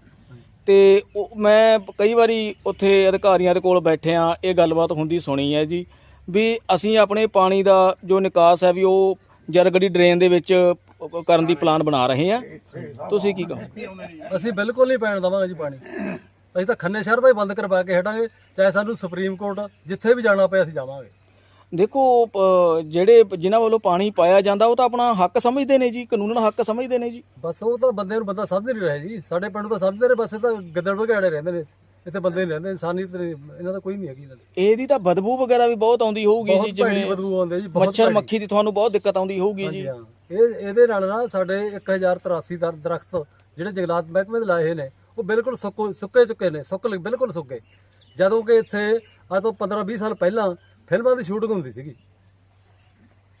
ਤੇ ਮੈਂ ਕਈ ਵਾਰੀ ਉੱਥੇ ਅਧਿਕਾਰੀਆਂ ਦੇ ਕੋਲ ਬੈਠਿਆਂ ਇਹ ਗੱਲਬਾਤ ਹੁੰਦੀ ਸੁਣੀ ਹੈ ਜੀ। ਵੀ ਅਸੀਂ ਆਪਣੇ ਪਾਣੀ ਦਾ ਜੋ ਨਿਕਾਸ ਹੈ ਵੀ ਉਹ ਜਰਗੜੀ ਡਰੇਨ ਦੇ ਵਿੱਚ ਕਰਨ ਦੀ ਪਲਾਨ ਬਣਾ ਰਹੇ ਹਾਂ। ਤੁਸੀਂ ਕੀ ਕਹੋ ਅਸੀਂ ਬਿਲਕੁਲ ਨਹੀਂ ਪੈਣ ਦਵਾਂਗੇ ਜੀ ਪਾਣੀ। ਅਸੀਂ ਤਾਂ ਖੰਨੇ ਸ਼ਹਿਰ ਦਾ ਹੀ ਬੰਦ ਕਰਵਾ ਕੇ ਹਟਾਂਗੇ, ਚਾਹੇ ਸਾਨੂੰ ਸੁਪਰੀਮ ਕੋਰਟ ਜਿੱਥੇ ਵੀ ਜਾਣਾ ਪਿਆ ਅਸੀਂ ਜਾਵਾਂਗੇ। ਦੇਖੋ ਜਿਹੜੇ ਜਿਨ੍ਹਾਂ ਵੱਲੋਂ ਪਾਣੀ ਪਾਇਆ ਜਾਂਦਾ ਉਹ ਤਾਂ ਆਪਣਾ ਹੱਕ ਸਮਝਦੇ ਨੇ ਜੀ ਕਾਨੂੰਨ ਹੱਕ ਸਮਝਦੇ ਨੇ ਜੀ। ਬਸ ਉਹ ਤਾਂ ਬੰਦੇ ਨੂੰ ਬੰਦਾ ਸਮਝ ਨਹੀਂ ਰਿਹਾ ਜੀ। ਸਾਡੇ ਪਿੰਡ ਤਾਂ ਸਮਝਦੇ ਨੇ ਬਸ ਇਹ ਤਾਂ ਗਿੱਦੜ ਵਗੈੜੇ ਰਹਿੰਦੇ ਨੇ। ਇੱਥੇ ਬੰਦੇ ਨਹੀਂ ਰਹਿੰਦੇ ਇਨਸਾਨੀਅਤ ਨਹੀਂ ਇਹਨਾਂ ਦਾ ਕੋਈ ਨਹੀਂ ਹੈਗੀ ਇਹਨਾਂ ਦੀ। ਇਹਦੀ ਤਾਂ ਬਦਬੂ ਵਗੈਰਾ ਵੀ ਬਹੁਤ ਆਉਂਦੀ ਹੋਊਗੀ ਜੀ ਜਿਵੇਂ ਬਦਬੂ ਆਉਂਦੀ ਜੀ ਮੱਛਰ। ਮੱਖੀ ਦੀ ਤੁਹਾਨੂੰ ਬਹੁਤ ਦਿੱਕਤ ਆਉਂਦੀ ਹੋਊਗੀ ਜੀ। ਇਹ ਇਹਦੇ ਨਾਲ ਨਾ ਸਾਡੇ 1083 ਦਰ- ਦਰਖਤ ਜਿਹੜੇ ਜੰਗਲਾਤ ਮਹਿਕਮੇ ਦੇ ਲਾਏ ਨੇ ਉਹ ਬਿਲਕੁਲ ਸੁੱਕ- ਸੁੱਕੇ ਚੁੱਕੇ ਨੇ ਸੁੱਕ ਬਿਲਕੁਲ ਸੁੱਕੇ। ਜਦੋਂ ਕਿ ਇੱਥੇ ਅੱਜ ਤੋਂ 15 20 ਸਾਲ ਪਹਿਲਾਂ ਫਿਲਮਾਂ ਦੀ ਸ਼ੂਟਿੰਗ ਹੁੰਦੀ ਸੀਗੀ।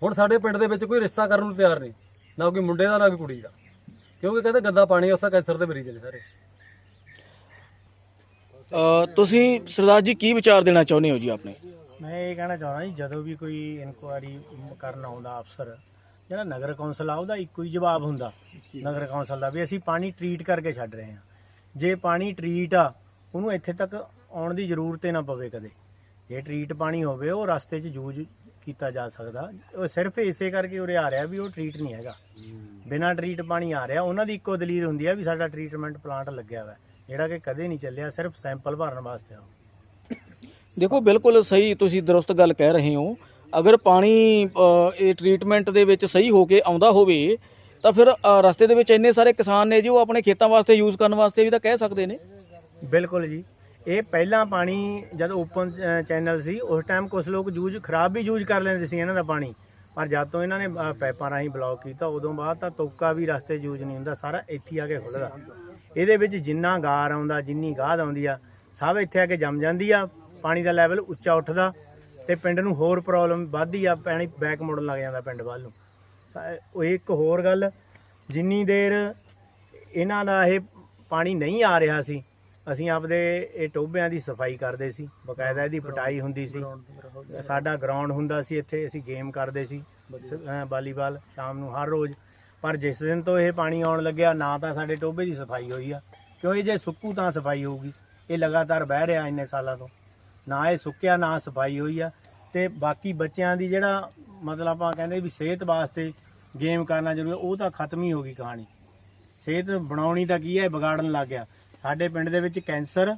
ਹੁਣ ਸਾਡੇ ਪਿੰਡ ਦੇ ਵਿੱਚ ਕੋਈ ਰਿਸ਼ਤਾ ਕਰਨ ਨੂੰ ਤਿਆਰ ਨਹੀਂ। ਨਾ ਕੋਈ ਮੁੰਡੇ ਦਾ ਨਾ ਕੋਈ ਕੁੜੀ ਦਾ। ਕਿਉਂਕਿ ਕਹਿੰਦੇ ਗੰਦਾ ਪਾਣੀ ਉਸ ਦਾ ਕੈਂਸਰ ਦੇ ਮਰੀਜ਼ ਨੇ ਸਾਰੇ। ਅ, ਤੁਸੀਂ ਸਰਦਾਰ ਜੀ ਕੀ ਵਿਚਾਰ ਦੇਣਾ ਚਾਹੁੰਦੇ ਹੋ ਜੀ ਆਪਣੇ? ਮੈਂ ਇਹ ਕਹਿਣਾ ਚਾਹੁੰਦਾ ਜੀ ਜਦੋਂ ਵੀ ਕੋਈ ਇਨਕੁਆਇਰੀ ਕਰਨ ਆਉਂਦਾ ਅਫਸਰ ਜਿਹੜਾ ਨਗਰ ਕੌਂਸਲ ਆ ਉਹਦਾ ਇੱਕੋ ਹੀ ਜਵਾਬ ਹੁੰਦਾ ਨਗਰ ਕੌਂਸਲ ਦਾ ਵੀ ਅਸੀਂ ਪਾਣੀ ਟਰੀਟ ਕਰਕੇ ਛੱਡ ਰਹੇ ਹਾਂ। ਜੇ ਪਾਣੀ ਟਰੀਟ ਆ ਉਹਨੂੰ ਇੱਥੇ ਤੱਕ ਆਉਣ ਦੀ ਜ਼ਰੂਰਤ ਹੀ ਨਾ ਪਵੇ ਕਦੇ। ਜੇ ਟਰੀਟ ਪਾਣੀ ਹੋਵੇ ਉਹ ਰਸਤੇ 'ਚ ਯੂਜ਼ ਕੀਤਾ ਜਾ ਸਕਦਾ। ਉਹ ਸਿਰਫ ਇਸੇ ਕਰਕੇ ਉਰੇ ਆ ਰਿਹਾ ਵੀ ਉਹ ਟਰੀਟ ਨਹੀਂ ਹੈਗਾ। ਬਿਨਾਂ ਟਰੀਟ ਪਾਣੀ ਆ ਰਿਹਾ ਉਹਨਾਂ ਦੀ ਇੱਕੋ ਦਲੀਲ ਹੁੰਦੀ ਹੈ ਵੀ ਸਾਡਾ ਟਰੀਟਮੈਂਟ ਪਲਾਂਟ ਲੱਗਿਆ ਹੋਇਆ। ਜਿਹੜਾ ਕਿ ਕਦੇ ਨਹੀਂ ਚੱਲਿਆ ਸਿਰਫ ਸੈਂਪਲ ਭਰਨ ਵਾਸਤੇ ਆ। ਦੇਖੋ ਬਿਲਕੁਲ ਸਹੀ ਤੁਸੀਂ ਦਰੁਸਤ ਗੱਲ ਕਹਿ ਰਹੇ ਹੋ। ਅਗਰ ਪਾਣੀ ਇਹ ਟ੍ਰੀਟਮੈਂਟ ਦੇ ਵਿੱਚ ਸਹੀ ਹੋ ਕੇ ਆਉਂਦਾ ਹੋਵੇ ਤਾਂ ਫਿਰ ਰਸਤੇ ਦੇ ਵਿੱਚ ਇੰਨੇ ਸਾਰੇ ਕਿਸਾਨ ਨੇ ਜੀ ਉਹ ਆਪਣੇ ਖੇਤਾਂ ਵਾਸਤੇ ਯੂਜ਼ ਕਰਨ ਵਾਸਤੇ ਵੀ ਤਾਂ ਕਹਿ ਸਕਦੇ ਨੇ। ਬਿਲਕੁਲ ਜੀ। ਇਹ ਪਹਿਲਾਂ ਪਾਣੀ ਜਦ ਓਪਨ ਚੈਨਲ ਸੀ ਉਸ ਟਾਈਮ ਕੁਝ ਲੋਕ ਯੂਜ਼ ਖਰਾਬ ਵੀ ਯੂਜ਼ ਕਰ ਲੈਂਦੇ ਸੀ ਇਹਨਾਂ ਦਾ ਪਾਣੀ। ਪਰ ਜਦ ਤੋਂ ਇਹਨਾਂ ਨੇ ਅਹ, ਪਾਈਪਾਂ ਰਾਹੀਂ ਬਲੌਕ ਕੀਤਾ ਉਦੋਂ ਬਾਅਦ ਤਾਂ ਤੋਕਾ ਵੀ ਰਸਤੇ ਯੂਜ਼ ਨਹੀਂ ਹੁੰਦਾ ਸਾਰਾ ਇੱਥੇ ਆ ਕੇ ਖੁੱਲਦਾ। ਇਹਦੇ ਵਿੱਚ ਜਿੰਨਾ ਗਾਰ ਆਉਂਦਾ ਜਿੰਨੀ ਗਾਦ ਆਉਂਦੀ ਆ ਸਭ ਇੱਥੇ ਆ ਕੇ ਜੰਮ ਜਾਂਦੀ ਆ ਪਾਣੀ ਦਾ ਲੈਵਲ ਉੱਚਾ ਉੱਠਦਾ ਤੇ ਪਿੰਡ ਨੂੰ ਹੋਰ ਪ੍ਰੋਬਲਮ ਵੱਧਦੀ ਆ ਪਾਣੀ ਬੈਕ ਮੋੜਨ ਲੱਗ ਜਾਂਦਾ ਪਿੰਡ ਵੱਲ ਨੂੰ। ਉਹ ਇੱਕ ਹੋਰ ਗੱਲ ਜਿੰਨੀ ਦੇਰ ਇਹਨਾਂ ਦਾ ਇਹ ਪਾਣੀ ਨਹੀਂ ਆ ਰਿਹਾ ਸੀ ਅਸੀਂ ਆਪਦੇ ਇਹ ਟੋਬਿਆਂ ਦੀ ਸਫ਼ਾਈ ਕਰਦੇ ਸੀ ਬਕਾਇਦਾ ਇਹਦੀ ਪਟਾਈ ਹੁੰਦੀ ਸੀ। ਸਾਡਾ ਗਰਾਊਂਡ ਹੁੰਦਾ ਸੀ ਇੱਥੇ ਅਸੀਂ ਗੇਮ ਕਰਦੇ ਸੀ ਵਾਲੀਬਾਲ ਸ਼ਾਮ ਨੂੰ ਹਰ ਰੋਜ਼। ਪਰ ਜਿਸ ਦਿਨ ਤੋਂ ਇਹ ਪਾਣੀ ਆਉਣ ਲੱਗਿਆ ਨਾ ਤਾਂ ਸਾਡੇ ਟੋਬੇ ਦੀ ਸਫ਼ਾਈ ਹੋਈ ਆ। ਕਿਉਂ ਇਹ ਜੇ ਸੁੱਕੂ ਤਾਂ ਸਫ਼ਾਈ ਹੋਊਗੀ? ਇਹ ਲਗਾਤਾਰ ਬਹਿ ਰਿਹਾ ਇੰਨੇ ਸਾਲਾਂ ਤੋਂ। ਨਾ ਇਹ ਸੁੱਕਿਆ ਨਾ ਸਫ਼ਾਈ ਹੋਈ ਆ। ਤੇ ਬਾਕੀ ਬੱਚਿਆਂ ਦੀ ਜਿਹੜਾ ਮਤਲਬ ਆਪਾਂ ਕਹਿੰਦੇ ਵੀ ਸਿਹਤ ਵਾਸਤੇ ਗੇਮ ਕਰਨਾ ਜ਼ਰੂਰੀ ਉਹ ਤਾਂ ਖਤਮ ਹੀ ਹੋ ਗਈ ਕਹਾਣੀ। ਸਿਹਤ ਬਣਾਉਣੀ ਤਾਂ ਕੀ ਹੈ ਵਿਗਾੜਨ ਲੱਗ ਗਿਆ। ਸਾਡੇ ਪਿੰਡ ਦੇ ਵਿੱਚ ਕੈਂਸਰ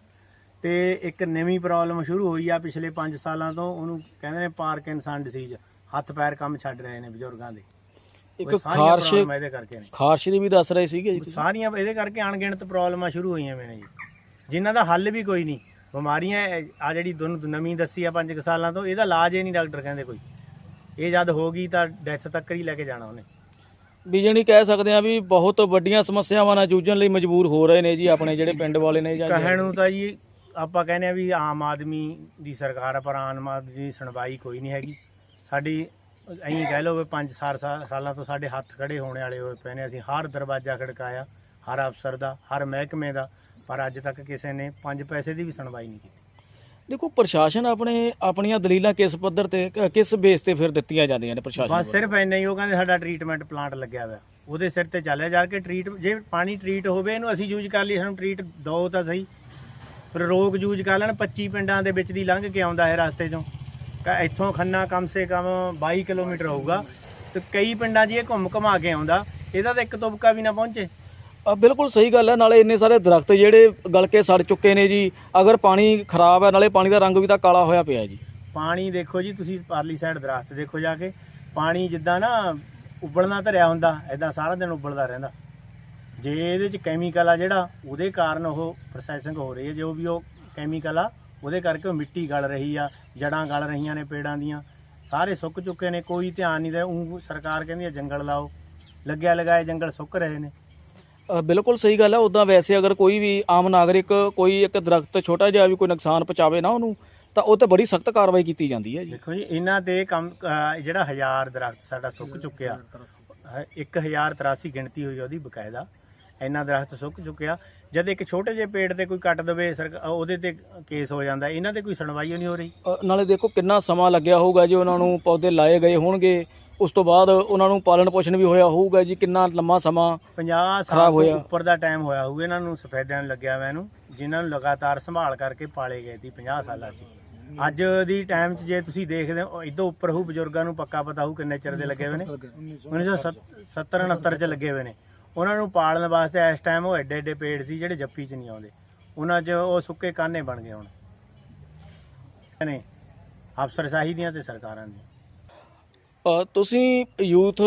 ਤੇ ਇੱਕ ਨਵੀਂ ਪ੍ਰੋਬਲਮ ਸ਼ੁਰੂ ਹੋਈ ਆ ਪਿਛਲੇ 5 ਸਾਲਾਂ ਤੋਂ। ਉਹਨੂੰ ਕਹਿੰਦੇ ਨੇ ਪਾਰਕਿੰਸਨ ਡਿਸੀਜ਼ ਹੱਥ ਪੈਰ ਕੰਮ ਛੱਡ ਰਹੇ ਨੇ ਬਜ਼ੁਰਗਾਂ ਦੇ। ਇੱਕ ਖਾਰਸ਼ ਇਹਦੇ ਕਰਕੇ ਨੇ। ਖਾਰਸ਼ ਦੀ ਵੀ ਦੱਸ ਰਹੇ ਸੀਗੇ ਜੀ ਸਾਰੀਆਂ ਇਹਦੇ ਕਰਕੇ ਅਣਗਿਣਤ ਪ੍ਰੋਬਲਮਾਂ ਸ਼ੁਰੂ ਹੋਈਆਂ ਵੇ ਨੇ ਜੀ। ਜਿਨ੍ਹਾਂ ਦਾ ਹੱਲ ਵੀ ਕੋਈ ਨਹੀਂ। ਬਿਮਾਰੀਆਂ ਆ ਜਿਹੜੀ ਦੋਨੋਂ ਨਵੀਂ ਦੱਸੀ ਆ 5 ਸਾਲਾਂ ਤੋਂ ਇਹਦਾ ਇਲਾਜ ਹੀ ਨਹੀਂ ਡਾਕਟਰ ਕਹਿੰਦੇ ਕੋਈ। ਇਹ ਜਦ ਹੋ ਗਈ ਤਾਂ ਡੈਥ ਤੱਕ ਹੀ ਲੈ ਕੇ ਜਾਣਾ ਉਹਨੇ। ਵੀ ਜਣੀ ਕਹਿ ਸਕਦੇ ਆ ਵੀ ਬਹੁਤ ਵੱਡੀਆਂ ਸਮੱਸਿਆਵਾਂ ਨਾਲ ਜੂਝਣ ਲਈ ਮਜਬੂਰ ਹੋ ਰਹੇ ਨੇ ਜੀ ਆਪਣੇ ਜਿਹੜੇ ਪਿੰਡ ਵਾਲੇ ਨੇ ਜਾਂ ਕਹਿਣ ਨੂੰ ਤਾਂ ਜੀ ਆਪਾਂ ਕਹਿੰਦੇ ਆ ਵੀ ਆਮ ਆਦਮੀ ਦੀ ਸਰਕਾਰ ਆ ਪਰ ਆਮ ਆਦਮੀ ਦੀ ਸੁਣਵਾਈ ਕੋਈ ਨਹੀਂ ਹੈਗੀ। ਸਾਡੀ ਐਂ ਕਹਿ ਲਓ ਵੀ 5 ਸਾਲਾਂ ਤੋਂ ਸਾਡੇ ਹੱਥ ਖੜੇ ਹੋਣੇ ਵਾਲੇ ਹੋਏ ਪਏ ਨੇ। ਅਸੀਂ ਹਰ ਦਰਵਾਜ਼ਾ ਖੜਕਾਇਆ ਹਰ ਅਫਸਰ ਦਾ ਹਰ ਮਹਿਕਮੇ ਦਾ ਪਰ ਅੱਜ ਤੱਕ ਕਿਸੇ ਨੇ 5 ਪੈਸੇ ਦੀ ਵੀ ਸੁਣਵਾਈ ਨਹੀਂ ਕੀਤੀ। ਦੇਖੋ ਪ੍ਰਸ਼ਾਸਨ ਆਪਣੇ ਆਪਣੀਆਂ ਦਲੀਲਾਂ ਕਿਸ ਪੱਧਰ ਤੇ ਕ- ਕਿਸ ਬੇਸ ਤੇ ਫਿਰ ਦਿੱਤੀਆਂ ਜਾਂਦੀਆਂ ਨੇ ਪ੍ਰਸ਼ਾਸਨ ਬਸ ਵੱਲੋਂ? ਸਿਰਫ ਇੰਨਾ ਹੀ ਉਹ ਕਹਿੰਦੇ ਸਾਡਾ ਟ੍ਰੀਟਮੈਂਟ ਪਲਾਂਟ ਲੱਗਿਆ ਹੋਇਆ। ਉਹਦੇ ਸਿਰ ਤੇ ਚੱਲਿਆ ਜਾ ਕੇ ਟ੍ਰੀਟ ਜੇ ਪਾਣੀ ਟ੍ਰੀਟ ਹੋਵੇ ਇਹਨੂੰ ਅਸੀਂ ਯੂਜ਼ ਕਰ ਲਈ ਸਾਨੂੰ ਟ੍ਰੀਟ ਦੋ ਤਾਂ ਸਹੀ। ਪਰ ਰੋਗ ਯੂਜ਼ ਕਰ ਲੈਣ 25 ਪਿੰਡਾਂ ਦੇ ਵਿੱਚ ਦੀ ਲੰਘ ਕੇ ਆਉਂਦਾ ਹੈ ਰਸਤੇ ਚੋਂ। ਤਾਂ ਇੱਥੋਂ ਖੰਨਾ ਕਮ ਸੇ ਕਮ 22 ਕਿਲੋਮੀਟਰ ਹੋਊਗਾ। ਤੇ ਕਈ ਪਿੰਡਾਂ 'ਚ ਇਹ ਘੁੰਮ ਘਮਾ ਕੇ ਆਉਂਦਾ। ਇਹਦਾ ਤਾਂ ਇੱਕ ਤੁਬਕਾ ਵੀ ਨਾ ਪਹੁੰਚੇ। ਅ, ਬਿਲਕੁਲ ਸਹੀ ਗੱਲ ਹੈ ਨਾਲੇ ਇੰਨੇ ਸਾਰੇ ਦਰਖਤ ਜਿਹੜੇ ਗਲ ਕੇ ਸੜ ਚੁੱਕੇ ਨੇ ਜੀ ਅਗਰ ਪਾਣੀ ਖਰਾਬ ਹੈ ਨਾਲੇ ਪਾਣੀ ਦਾ ਰੰਗ ਵੀ ਤਾਂ ਕਾਲਾ ਹੋਇਆ ਪਿਆ ਜੀ। ਪਾਣੀ ਦੇਖੋ ਜੀ ਤੁਸੀਂ ਪਰਲੀ ਸਾਈਡ ਦਰਖਤ ਦੇਖੋ ਜਾ ਕੇ ਪਾਣੀ ਜਿੱਦਾਂ ਨਾ ਉਬਲਣਾ ਧਰਿਆ ਹੁੰਦਾ ਐਦਾਂ ਸਾਰਾ ਦਿਨ ਉਬਲਦਾ ਰਹਿੰਦਾ। ਜੇ ਇਹਦੇ ਚ ਕੈਮੀਕਲ ਆ ਜਿਹੜਾ ਉਹਦੇ ਕਾਰਨ ਉਹ ਪ੍ਰੋਸੈਸਿੰਗ ਹੋ ਰਹੀ ਹੈ ਜੋ ਵੀ ਉਹ ਕੈਮੀਕਲ ਆ ਉਹਦੇ ਕਰਕੇ ਉਹ ਮਿੱਟੀ ਗਲ ਰਹੀ ਆ ਜੜਾਂ ਗਲ ਰਹੀਆਂ ਨੇ ਪੇੜਾਂ ਦੀਆਂ ਸਾਰੇ ਸੁੱਕ ਚੁੱਕੇ ਨੇ ਕੋਈ ਧਿਆਨ ਨਹੀਂ ਦੇ ਉਹ ਸਰਕਾਰ ਕਹਿੰਦੀ ਹੈ ਜੰਗਲ ਲਾਓ ਲੱਗਿਆ ਲਗਾਏ ਜੰਗਲ ਸੁੱਕ ਰਹੇ ਨੇ। ਬਿਲਕੁਲ ਸਹੀ ਗੱਲ ਹੈ ਉਦਾਂ ਵੈਸੇ ਅਗਰ ਕੋਈ ਵੀ ਆਮ ਨਾਗਰਿਕ ਕੋਈ ਇੱਕ ਦਰਖਤ ਛੋਟਾ ਜਿਹਾ ਵੀ ਕੋਈ ਨੁਕਸਾਨ ਪਹੁੰਚਾਵੇ ਨਾ ਉਹਨੂੰ ਤਾਂ ਉਹ ਤੇ ਬੜੀ ਸਖਤ ਕਾਰਵਾਈ ਕੀਤੀ ਜਾਂਦੀ ਹੈ ਜੀ। ਦੇਖੋ ਜੀ ਇਹਨਾਂ ਤੇ ਕੰਮ ਅਹ ਜਿਹੜਾ ਹਜ਼ਾਰ ਦਰਖਤ ਸਾਡਾ ਸੁੱਕ ਚੁੱਕਿਆ 1083 ਗਿਣਤੀ ਹੋਈ ਆ ਉਹਦੀ ਬਕਾਇਦਾ ਇੰਨਾ ਦਰਖਤ ਸੁੱਕ ਚੁੱਕਿਆ। ਜਦ ਇੱਕ ਛੋਟੇ ਜਿਹੇ ਪੇੜ ਤੇ ਕੋਈ ਕੱਟ ਦਵੇ ਸਰਕ- ਉਹਦੇ ਤੇ ਕੇਸ ਹੋ ਜਾਂਦਾ ਇਹਨਾਂ ਤੇ ਕੋਈ ਸੁਣਵਾਈ ਓ ਨਹੀਂ ਹੋ ਰਹੀ। ਅ, ਨਾਲੇ ਦੇਖੋ ਕਿੰਨਾ ਸਮਾਂ ਲੱਗਿਆ ਹੋਊਗਾ ਜੀ ਉਹਨਾਂ ਨੂੰ ਪੌਦੇ ਲਾਏ ਗਏ ਹੋਣਗੇ ਉਸ ਤੋਂ ਬਾਅਦ ਉਹਨਾਂ ਨੂੰ ਪਾਲਣ ਪੋਸ਼ਣ ਵੀ ਹੋਇਆ ਹੋਊਗਾ ਜੀ ਕਿੰਨਾ ਲੰਮਾ ਸਮਾਂ 50 ਖਰਾਬ ਸਾਲ ਤੋਂ ਹੋਇਆ। ਉੱਪਰ ਦਾ ਟਾਈਮ ਹੋਇਆ ਹੋਊ ਇਹਨਾਂ ਨੂੰ ਸਫੈਦਿਆਂ ਨੂੰ ਲੱਗਿਆ ਹੋਇਆ ਇਹਨੂੰ ਜਿਨ੍ਹਾਂ ਨੂੰ ਲਗਾਤਾਰ ਸੰਭਾਲ ਕਰਕੇ ਪਾਲੇ ਗਏ ਸੀ 50 ਸਾਲਾਂ 'ਚ। ਅੱਜ ਦੀ ਟਾਈਮ 'ਚ ਜੇ ਤੁਸੀਂ ਦੇਖਦੇ ਹੋ ਇਦੋਂ ਉੱਪਰ ਹੋਊ ਬਜ਼ੁਰਗਾਂ ਨੂੰ ਪੱਕਾ ਪਤਾ ਹੋਊ ਕਿੰਨੇ ਚਿਰ ਦੇ ਲੱਗੇ ਹੋਏ ਨੇ। 1970 69 ਚ ਲੱਗੇ ਹੋਏ ਨੇ। ਉਹਨਾਂ ਨੂੰ ਪਾਲਣ ਵਾਸਤੇ ਇਸ ਟਾਈਮ ਉਹ ਐਡੇ ਐਡੇ ਪੇੜ ਸੀ ਜਿਹੜੇ ਜੱਫੀ 'ਚ ਨਹੀਂ ਆਉਂਦੇ। ਉਹਨਾਂ 'ਚ ਉਹ ਸੁੱਕੇ ਕਾਨੇ ਬਣ ਗਏ ਹੁਣ। ਨੇ ਅਫਸਰਸ਼ਾਹੀ ਦੀਆਂ ਤੇ ਸਰਕਾਰਾਂ ਦੀਆਂ। ਤੁਸੀਂ ਯੂਥ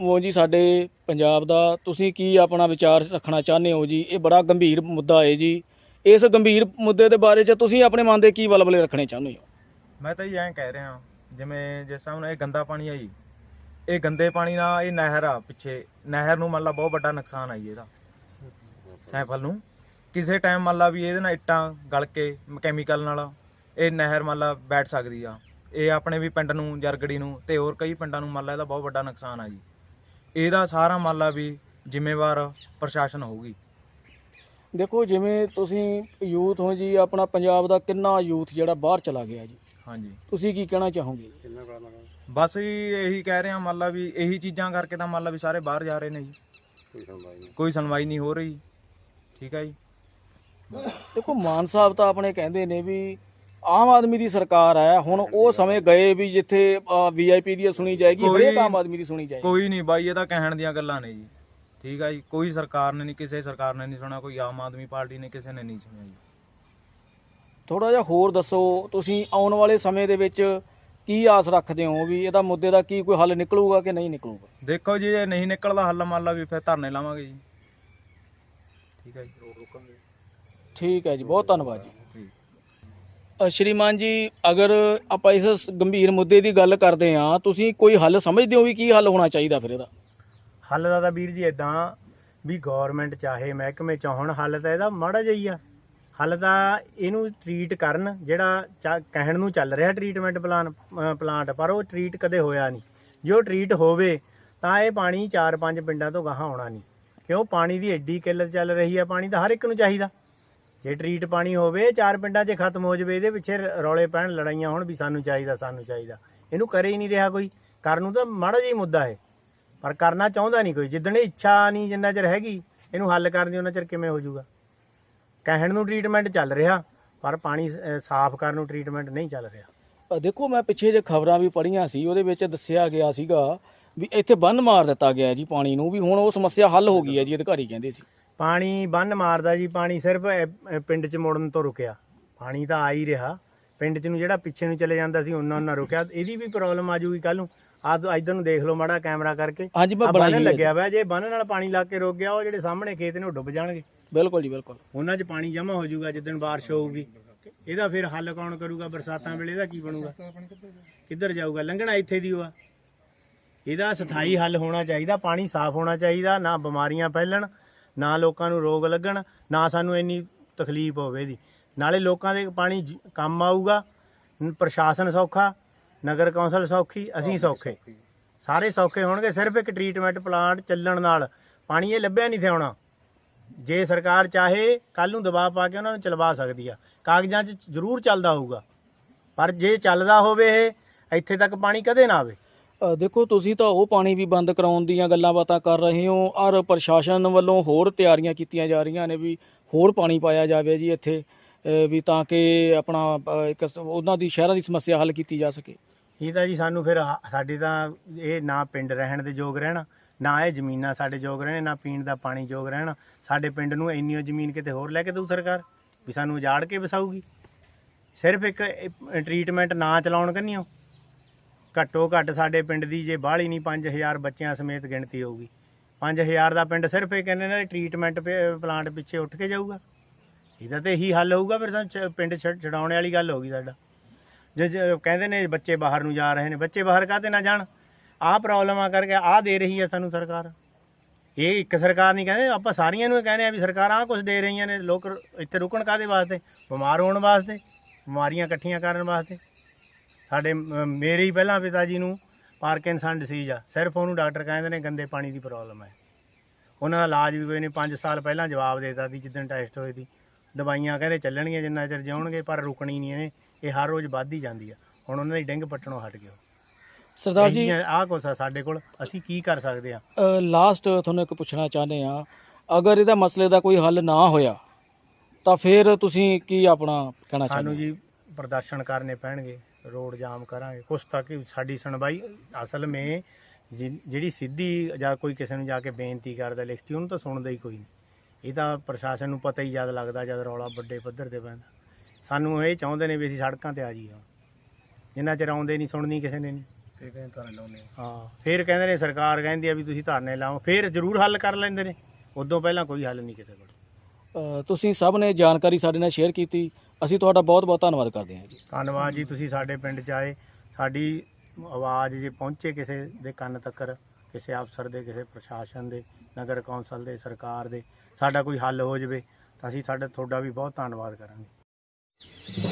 ਹੋ ਜੀ ਸਾਡੇ ਪੰਜਾਬ ਦਾ, ਤੁਸੀਂ ਕੀ ਆਪਣਾ ਵਿਚਾਰ ਰੱਖਣਾ ਚਾਹੁੰਦੇ ਹੋ ਜੀ? ਇਹ ਬੜਾ ਗੰਭੀਰ ਮੁੱਦਾ ਹੈ ਜੀ। ਇਸ ਗੰਭੀਰ ਮੁੱਦੇ ਦੇ ਬਾਰੇ ਚ ਤੁਸੀਂ ਆਪਣੇ ਮਨ ਦੇ ਕੀ ਵਲਵਲੇ ਰੱਖਣੇ ਚਾਹੁੰਦੇ ਹੋ? ਮੈਂ ਤਾਂ ਇਹ ਐਂ ਕਹਿ ਰਿਹਾ ਜਿਵੇਂ ਜਿਸ ਤਰ੍ਹਾਂ ਹੁਣ ਇਹ ਗੰਦਾ ਪਾਣੀ ਆਈ, ਇਹ ਗੰਦੇ ਪਾਣੀ ਨਾਲ ਇਹ ਨਹਿਰ ਆ ਪਿੱਛੇ, ਨਹਿਰ ਨੂੰ ਮੰਨ ਲਾ ਬਹੁਤ ਵੱਡਾ ਨੁਕਸਾਨ ਆ ਜੀ ਇਹਦਾ। ਸੈਂਪਲ ਨੂੰ, ਕਿਸੇ ਟਾਈਮ ਮੰਨ ਲਾ ਵੀ ਇਹਦੇ ਨਾਲ ਇੱਟਾਂ ਗਲ ਕੇ ਕੈਮੀਕਲ ਨਾਲ ਇਹ ਨਹਿਰ ਮੰਨ ਲਾ ਬੈਠ ਸਕਦੀ ਆ। ਇਹ ਆਪਣੇ ਵੀ ਪਿੰਡ ਨੂੰ ਜਰਗੜੀ ਨੂੰ ਤੇ ਹੋਰ ਕਈ ਪਿੰਡਾਂ ਨੂੰ ਮੰਨ ਲਾ ਇਹਦਾ ਬਹੁਤ ਵੱਡਾ ਨੁਕਸਾਨ ਆ ਜੀ। ਇਹਦਾ ਸਾਰਾ ਮੰਨ ਲਾ ਵੀ ਜ਼ਿੰਮੇਵਾਰ ਪ੍ਰਸ਼ਾਸਨ ਹੋਊਗੀ। ਦੇਖੋ ਜਿਵੇਂ ਤੁਸੀਂ ਯੂਥ ਹੋ ਜੀ ਆਪਣਾ ਪੰਜਾਬ ਦਾ ਕਿੰਨਾ ਯੂਥ ਜਿਹੜਾ ਬਾਹਰ ਚਲਾ ਗਿਆ ਜੀ। ਹਾਂਜੀ। ਤੁਸੀਂ ਕੀ ਕਹਿਣਾ ਚਾਹੋਗੇ? ਬਸ ਜੀ ਇਹੀ ਕਹਿ ਰਿਹਾ ਮੰਨ ਲਾ ਵੀ ਇਹੀ ਚੀਜ਼ਾਂ ਕਰਕੇ ਤਾਂ ਮੰਨ ਲਾ ਵੀ ਸਾਰੇ ਬਾਹਰ ਜਾ ਰਹੇ ਨੇ ਜੀ। ਕੋਈ ਸੁਣਵਾਈ ਨਹੀਂ। ਹੋ ਰਹੀ। ਠੀਕ ਹੈ ਜੀ। ਦੇਖੋ ਮਾਨ ਸਾਹਿਬ ਤਾਂ ਆਪਣੇ ਕਹਿੰਦੇ ਨੇ ਵੀ ਆਮ ਆਦਮੀ ਦੀ ਸਰਕਾਰ ਹੈ ਹੁਣ ਉਹ ਸਮੇਂ ਗਏ ਵੀ ਜਿੱਥੇ ਵੀਆਈਪੀ ਦੀ ਸੁਣੀ ਜਾਏਗੀ ਕੋਈ- ਹਰੇਕ ਆਮ ਆਦਮੀ ਦੀ ਸੁਣੀ ਜਾਏਗੀ। ਕੋਈ ਨਹੀਂ ਬਾਈ ਇਹ ਤਾਂ ਕਹਿਣ ਦੀਆਂ ਗੱਲਾਂ ਨੇ ਜੀ। ਠੀਕ ਹੈ ਜੀ ਕੋਈ ਸਰਕਾਰ ਨੇ ਨਹੀਂ ਕਿਸੇ ਸਰਕਾਰ ਨੇ ਨਹੀਂ ਸੁਣਿਆ ਕੋਈ ਆਮ ਆਦਮੀ ਪਾਰਟੀ ਨੇ ਕਿਸੇ ਨੇ ਨਹੀਂ ਸੁਣਿਆ ਜੀ। ਥੋੜਾ ਜਿਹਾ ਹੋਰ ਦੱਸੋ ਤੁਸੀਂ ਆਉਣ ਵਾਲੇ ਸਮੇਂ ਦੇ ਵਿੱਚ ਕੀ ਆਸ ਰੱਖਦੇ ਹੋ ਵੀ ਇਹਦਾ ਮੁੱਦੇ ਦਾ ਕੀ ਕੋਈ ਹੱਲ ਨਿਕਲੂਗਾ ਕਿ ਨਹੀਂ ਨਿਕਲੂਗਾ? ਦੇਖੋ ਜੀ ਇਹ ਨਹੀਂ ਨਿਕਲਦਾ ਹੱਲ ਮੰਨ ਲਾ ਵੀ ਫਿਰ ਧਰਨੇ ਲਾਵਾਂਗੇ ਜੀ। ਠੀਕ ਹੈ ਜੀ। ਠੀਕ ਹੈ ਜੀ ਬਹੁਤ ਧੰਨਵਾਦ ਜੀ। ਸ਼੍ਰੀਮਾਨ ਜੀ, ਅਗਰ ਆਪਾਂ ਇਸ ਗੰਭੀਰ ਮੁੱਦੇ ਦੀ ਗੱਲ ਕਰਦੇ ਹਾਂ, ਤੁਸੀਂ ਕੋਈ ਹੱਲ ਸਮਝਦੇ ਹੋ ਵੀ ਕੀ ਹੱਲ ਹੋਣਾ ਚਾਹੀਦਾ ਫਿਰ ਇਹਦਾ? ਹੱਲ ਦਾ ਤਾਂ ਵੀਰ ਜੀ ਇਦਾਂ ਵੀ ਗਵਰਨਮੈਂਟ ਚਾਹੇ ਮਹਿਕਮੇ ਚਾਹਣ ਹੱਲ ਤਾਂ ਇਹਦਾ ਮਾੜਾ ਜਿਹਾ ਹੀ ਆ। ਹੱਲ ਤਾਂ ਇਹਨੂੰ ਟ੍ਰੀਟ ਕਰਨ, ਜਿਹੜਾ ਚਾ- ਕਹਿਣ ਨੂੰ ਚੱਲ ਰਿਹਾ ਟ੍ਰੀਟਮੈਂਟ ਪਲਾਨ ਪਲਾਂਟ ਪਰ ਉਹ ਟ੍ਰੀਟ ਕਦੇ ਹੋਇਆ ਨਹੀਂ। ਜੇ ਉਹ ਟ੍ਰੀਟ ਹੋਵੇ, ਤਾਂ ਇਹ ਪਾਣੀ 4-5 ਪਿੰਡਾਂ ਤੋਂ ਗਾਹਾਂ ਆਉਣਾ ਨਹੀਂ। ਕਿਉਂ? ਪਾਣੀ ਦੀ ਐਡੀ ਕਿੱਲਤ ਚੱਲ ਰਹੀ ਆ, ਪਾਣੀ ਤਾਂ ਹਰ ਇੱਕ ਨੂੰ ਚਾਹੀਦਾ। ਜੇ ਟਰੀਟ ਪਾਣੀ ਹੋਵੇ, ਚਾਰ ਪਿੰਡਾਂ 'ਚ ਖਤਮ ਹੋ ਜਾਵੇ, ਇਹਦੇ ਪਿੱਛੇ ਰੌਲੇ ਪੈਣ, ਲੜਾਈਆਂ ਹੋਣ ਵੀ ਸਾਨੂੰ ਚਾਹੀਦਾ ਸਾਨੂੰ ਚਾਹੀਦਾ। ਇਹਨੂੰ ਕਰੇ ਹੀ ਨਹੀਂ ਰਿਹਾ ਕੋਈ। ਕਰਨ ਨੂੰ ਤਾਂ ਮਾੜਾ ਜਿਹਾ ਹੀ ਮੁੱਦਾ ਹੈ। ਪਰ ਕਰਨਾ ਚਾਹੁੰਦਾ ਨਹੀਂ ਕੋਈ। ਜਿੱਦਣ ਇਹ ਇੱਛਾ ਨਹੀਂ ਜਿੰਨਾ ਚਿਰ ਹੈਗੀ, ਇਹਨੂੰ ਹੱਲ ਕਰਨ ਦੀ ਉਹਨਾਂ ਚਿਰ ਕਿਵੇਂ ਹੋ ਜਾਊਗਾ? ਕਹਿਣ ਨੂੰ ਟ੍ਰੀਟਮੈਂਟ ਚੱਲ ਰਿਹਾ, ਪਰ ਪਾਣੀ ਸਾਫ਼ ਕਰਨ ਨੂੰ ਟ੍ਰੀਟਮੈਂਟ ਨਹੀਂ ਚੱਲ ਰਿਹਾ। ਦੇਖੋ, ਮੈਂ ਪਿੱਛੇ ਜੇ ਖਬਰਾਂ ਵੀ ਪੜ੍ਹੀਆਂ ਸੀ, ਉਹਦੇ ਵਿੱਚ ਦੱਸਿਆ ਗਿਆ ਸੀਗਾ ਵੀ ਇੱਥੇ ਬੰਨ ਮਾਰ ਦਿੱਤਾ ਗਿਆ ਜੀ ਪਾਣੀ ਨੂੰ, ਵੀ ਹੁਣ ਉਹ ਸਮੱਸਿਆ ਹੱਲ ਹੋ ਗਈ ਹੈ ਜੀ, ਅਧਿਕਾਰੀ ਕਹਿੰਦੇ ਸੀ। ਪਾਣੀ ਬੰਨ ਮਾਰਦਾ ਜੀ ਪਾਣੀ ਸਿਰਫ ਇਹ- ਇਹ ਪਿੰਡ 'ਚ ਮੁੜਨ ਤੋਂ ਰੁਕਿਆ। ਪਾਣੀ ਤਾਂ ਆ ਹੀ ਰਿਹਾ। ਪਿੰਡ 'ਚ ਨੂੰ ਜਿਹੜਾ ਪਿੱਛੇ ਨੂੰ ਚਲੇ ਜਾਂਦਾ ਸੀ ਉਹਨਾਂ ਉਹਨਾਂ ਰੁਕਿਆ। ਇਹਦੀ ਵੀ ਪ੍ਰੋਬਲਮ ਆ ਜੂਗੀ ਕੱਲ ਨੂੰ। ਆ ਇਧਰ ਨੂੰ ਦੇਖ ਲਓ ਮਾੜਾ ਕੈਮਰਾ ਕਰਕੇ। ਹਾਂਜੀ ਮੈਂ ਆਹ ਬਣਾਈ ਬੰਨ ਹੈ ਜੀ। ਲੱਗਿਆ ਵਾ ਜੇ ਬੰਨ ਨਾਲ ਪਾਣੀ ਲਾ ਕੇ ਰੁਕ ਗਿਆ ਉਹ ਜਿਹੜੇ ਸਾਹਮਣੇ ਖੇਤ ਨੇ ਉਹ ਡੁੱਬ ਜਾਣਗੇ। ਬਿਲਕੁਲ ਜੀ ਬਿਲਕੁਲ। ਉਹਨਾਂ 'ਚ ਪਾਣੀ ਜਮ੍ਹਾਂ ਹੋ ਜਾਊਗਾ ਜਿੱਦਣ ਬਾਰਿਸ਼ ਹੋਊਗੀ। ਇਹਦਾ ਫਿਰ ਹੱਲ ਕੌਣ ਕਰੂਗਾ? ਬਰਸਾਤਾਂ ਵੇਲੇ ਇਹਦਾ ਕੀ ਬਣੂਗਾ? ਕਿੱਧਰ ਜਾਊਗਾ? ਲੰਘਣਾ ਇੱਥੇ ਦੀ ਹੋਆ ਇਹਦਾ ਸਥਾਈ ਹੱਲ ਹੋਣਾ ਚਾਹੀਦਾ ਪਾਣੀ ਸਾਫ਼ ਹੋਣਾ ਚਾਹੀਦਾ ਨਾ ਬਿਮਾਰੀਆਂ ਫੈਲਣ। ਨਾ ਲੋਕਾਂ ਨੂੰ ਰੋਗ ਲੱਗਣ ਨਾ ਸਾਨੂੰ ਇੰਨੀ ਤਕਲੀਫ ਹੋਵੇ ਦੀ ਨਾਲੇ ਲੋਕਾਂ ਦੇ ਪਾਣੀ ਜ- ਕੰਮ ਆਊਗਾ ਨ- ਪ੍ਰਸ਼ਾਸਨ ਸੌਖਾ ਨਗਰ ਕੌਂਸਲ ਸੌਖੀ ਅਸੀਂ ਸੌਖੇ ਸਾਰੇ ਸੌਖੇ ਹੋਣਗੇ ਸਿਰਫ ਇੱਕ ਟ੍ਰੀਟਮੈਂਟ ਪਲਾਂਟ ਚੱਲਣ ਨਾਲ। ਪਾਣੀ ਇਹ ਲੱਭਿਆ ਨਹੀਂ ਥੇ ਆਉਣਾ। ਜੇ ਸਰਕਾਰ ਚਾਹੇ ਕੱਲ ਨੂੰ ਦਬਾਅ ਪਾ ਕੇ ਉਹਨਾਂ ਨੂੰ ਚਲਵਾ ਸਕਦੀ ਆ। ਕਾਗਜ਼ਾਂ 'ਚ ਜ਼ਰੂਰ ਚੱਲਦਾ ਹੋਊਗਾ। ਪਰ ਜੇ ਚੱਲਦਾ ਹੋਵੇ ਇਹ ਇੱਥੇ ਤੱਕ ਪਾਣੀ ਕਦੇ ਨਾ ਆਵੇ। ਦੇਖੋ, ਤੁਸੀਂ ਤਾਂ ਉਹ ਪਾਣੀ ਵੀ ਬੰਦ ਕਰਾਉਣ ਦੀਆਂ ਗੱਲਾਂ ਬਾਤਾਂ ਕਰ ਰਹੇ ਹੋ। ਔਰ ਪ੍ਰਸ਼ਾਸਨ ਵੱਲੋਂ ਹੋਰ ਤਿਆਰੀਆਂ ਕੀਤੀਆਂ ਜਾ ਰਹੀਆਂ ਨੇ ਵੀ ਹੋਰ ਪਾਣੀ ਪਾਇਆ ਜਾਵੇ ਜੀ ਇੱਥੇ ਵੀ ਤਾਂ ਕਿ ਆਪਣਾ ਇੱਕ ਉਹਨਾਂ ਦੀ ਸ਼ਹਿਰਾਂ ਦੀ ਸਮੱਸਿਆ ਹੱਲ ਕੀਤੀ ਜਾ ਸਕੇ। ਇਹ ਤਾਂ ਜੀ ਸਾਨੂੰ ਫਿਰ ਹ- ਸਾਡੇ ਤਾਂ ਇਹ ਨਾ ਪਿੰਡ ਰਹਿਣ ਦੇ ਯੋਗ ਰਹਿਣਾ, ਨਾ ਇਹ ਜ਼ਮੀਨਾਂ ਸਾਡੇ ਯੋਗ ਰਹਿਣ, ਨਾ ਪੀਣ ਦਾ ਪਾਣੀ ਯੋਗ ਰਹਿਣਾ। ਸਾਡੇ ਪਿੰਡ ਨੂੰ ਇੰਨੀ ਜ਼ਮੀਨ ਕਿਤੇ ਹੋਰ ਲੈ ਕੇ ਦਊ ਸਰਕਾਰ, ਵੀ ਸਾਨੂੰ ਉਜਾੜ ਕੇ ਵਸਾਊਗੀ। ਸਿਰਫ ਇੱਕ ਟ੍ਰੀਟਮੈਂਟ ਨਾ ਚਲਾਉਣ ਕੰਨਿਓ। ਘੱਟੋ ਘੱਟ ਸਾਡੇ ਪਿੰਡ ਦੀ ਜੇ ਬਾਹਲੀ ਨਹੀਂ 5000 ਬੱਚਿਆਂ ਸਮੇਤ ਗਿਣਤੀ ਹੋਊਗੀ। 5000 ਦਾ ਪਿੰਡ ਸਿਰਫ ਇਹ ਕਹਿੰਦੇ ਨੇ ਟ੍ਰੀਟਮੈਂਟ ਪਲਾਂਟ ਪਿੱਛੇ ਉੱਠ ਕੇ ਜਾਊਗਾ। ਇਹਦਾ ਤੇ ਇਹੀ ਹੱਲ ਹੋਊਗਾ, ਫਿਰ ਸਾਨੂੰ ਚ- ਪਿੰਡ ਛੱਡ- ਛਡਾਉਣ ਵਾਲੀ ਗੱਲ ਹੋਊਗੀ ਸਾਡਾ। ਜੇ ਜੇ ਕਹਿੰਦੇ ਨੇ ਬੱਚੇ ਬਾਹਰ ਨੂੰ ਜਾ ਰਹੇ ਨੇ, ਬੱਚੇ ਬਾਹਰ ਕਾਹਤੇ ਨਾ ਜਾਣ? ਆਹ ਪ੍ਰੋਬਲਮਾਂ ਕਰਕੇ ਆਹ ਦੇ ਰਹੀ ਹੈ ਸਾਨੂੰ ਸਰਕਾਰ। ਇਹ ਇੱਕ ਸਰਕਾਰ ਨਹੀਂ ਕਹਿੰਦੇ, ਆਪਾਂ ਸਾਰੀਆਂ ਨੂੰ ਇਹ ਕਹਿੰਦੇ ਆ ਵੀ ਸਰਕਾਰ ਆਹ ਕੁਝ ਦੇ ਰਹੀਆਂ ਨੇ, ਲੋਕ ਇੱਥੇ ਰੁਕਣ ਕਾਦੇ ਵਾਸਤੇ? ਬਿਮਾਰ ਹੋਣ ਵਾਸਤੇ, ਬਿਮਾਰੀਆਂ ਇਕੱਠੀਆਂ ਕਰਨ ਵਾਸਤੇ। ਸਾਡੇ ਮੇਰੇ ਹੀ ਪਹਿਲਾਂ ਪਿਤਾ ਜੀ ਨੂੰ ਪਾਰਕਿੰਸਨ ਡਿਸੀਜ਼ ਆ। ਸਿਰਫ ਉਹਨੂੰ ਡਾਕਟਰ ਕਹਿੰਦੇ ਨੇ ਗੰਦੇ ਪਾਣੀ ਦੀ ਪ੍ਰੋਬਲਮ ਹੈ ਉਹਨਾਂ ਦਾ ਇਲਾਜ ਵੀ ਕੋਈ ਨਹੀਂ 5 ਸਾਲ ਪਹਿਲਾਂ ਜਵਾਬ ਦੇਤਾ ਸੀ ਜਿੱਦਣ ਟੈਸਟ ਹੋਏ ਸੀ। ਦਵਾਈਆਂ ਕਹਿੰਦੇ ਚੱਲਣਗੀਆਂ ਜਿੰਨਾ ਚਿਰ ਜਿਉਣਗੇ ਪਰ ਰੁਕਣੀ ਨਹੀਂ ਇਹਨੇ। ਇਹ ਹਰ ਰੋਜ਼ ਵੱਧਦੀ ਜਾਂਦੀ ਆ। ਹੁਣ ਉਹਨਾਂ ਦੀ ਡਿੰਗ ਪੱਟਣੋਂ ਹਟ ਗਿਆ ਸਰਦਾਰ ਜੀ ਆਹ ਕੁਛ ਆ ਸਾਡੇ ਕੋਲ। ਅਸੀਂ ਕੀ ਕਰ ਸਕਦੇ ਆ? ਲਾਸਟ ਤੁਹਾਨੂੰ ਇੱਕ ਪੁੱਛਣਾ ਚਾਹੁੰਦੇ ਆ। ਅਗਰ ਇਹਦਾ ਮਸਲੇ ਦਾ ਕੋਈ ਹੱਲ ਨਾ ਹੋਇਆ ਤਾਂ ਫਿਰ ਤੁਸੀਂ ਕੀ ਆਪਣਾ ਕਹਿਣਾ ਸਾਨੂੰ ਚਾਹੁੰਦੇ ਜੀ ਪ੍ਰਦਰਸ਼ਨ ਕਰਨੇ ਪੈਣਗੇ। ਰੋਡ ਜਾਮ ਕਰਾਂਗੇ। ਕੁਛ ਤੱਕ ਸਾਡੀ ਸੁਣਵਾਈ ਅਸਲ ਮੇ ਜਿ- ਜਿਹੜੀ ਸਿੱਧੀ ਜਾਂ ਕੋਈ ਕਿਸੇ ਨੂੰ ਜਾ ਕੇ ਬੇਨਤੀ ਕਰਦਾ ਲਿਖਤੀ ਉਹਨੂੰ ਤਾਂ ਸੁਣਦਾ ਹੀ ਕੋਈ ਨਹੀਂ। ਇਹ ਤਾਂ ਪ੍ਰਸ਼ਾਸਨ ਨੂੰ ਪਤਾ ਹੀ ਜਦ ਲੱਗਦਾ ਜਦ ਰੌਲਾ ਵੱਡੇ ਪੱਧਰ ਤੇ ਪੈਂਦਾ। ਸਾਨੂੰ ਇਹ ਚਾਹੁੰਦੇ ਨੇ ਵੀ ਅਸੀਂ ਸੜਕਾਂ ਤੇ ਆ ਜਾਈਏ। ਜਿੰਨਾ ਚਿਰ ਆਉਂਦੇ ਨਹੀਂ ਸੁਣਨੀ ਕਿਸੇ ਨੇ ਨਹੀਂ। ਤੇ ਕਹਿੰਦੇ ਤਾਂ ਲਾਉਨੇ ਹਾਂ ਫਿਰ ਕਹਿੰਦੇ ਨੇ ਸਰਕਾਰ ਕਹਿੰਦੀ ਆ ਵੀ ਤੁਸੀਂ ਧਰਨੇ ਲਾਓ ਫਿਰ ਜ਼ਰੂਰ ਹੱਲ ਕਰ ਲੈਂਦੇ ਨੇ। ਉਦੋਂ ਪਹਿਲਾਂ ਕੋਈ ਹੱਲ ਨਹੀਂ ਕਿਸੇ ਕੋਲ। ਅ, ਤੁਸੀਂ ਸਭ ਨੇ ਜਾਣਕਾਰੀ ਸਾਡੇ ਨਾਲ ਸ਼ੇਅਰ ਕੀਤੀ। ਅਸੀਂ ਤੁਹਾਡਾ ਬਹੁਤ ਬਹੁਤ ਧੰਨਵਾਦ ਕਰਦੇ ਹਾਂ ਜੀ। ਧੰਨਵਾਦ ਜੀ, ਤੁਸੀਂ ਸਾਡੇ ਪਿੰਡ 'ਚ ਆਏ। ਸਾਡੀ ਆਵਾਜ਼ ਜੇ ਪਹੁੰਚੇ ਕਿਸੇ ਦੇ ਕੰਨ ਤੱਕ ਕਿਸੇ ਅਫਸਰ ਦੇ, ਕਿਸੇ ਪ੍ਰਸ਼ਾਸਨ ਦੇ, ਨਗਰ ਕੌਂਸਲ ਦੇ, ਸਰਕਾਰ ਦੇ, ਸਾਡਾ ਕੋਈ ਹੱਲ ਹੋ ਜਾਵੇ ਤਾਂ ਅਸੀਂ ਸਾਡਾ, ਤੁਹਾਡਾ ਵੀ ਬਹੁਤ ਧੰਨਵਾਦ ਕਰਾਂਗੇ।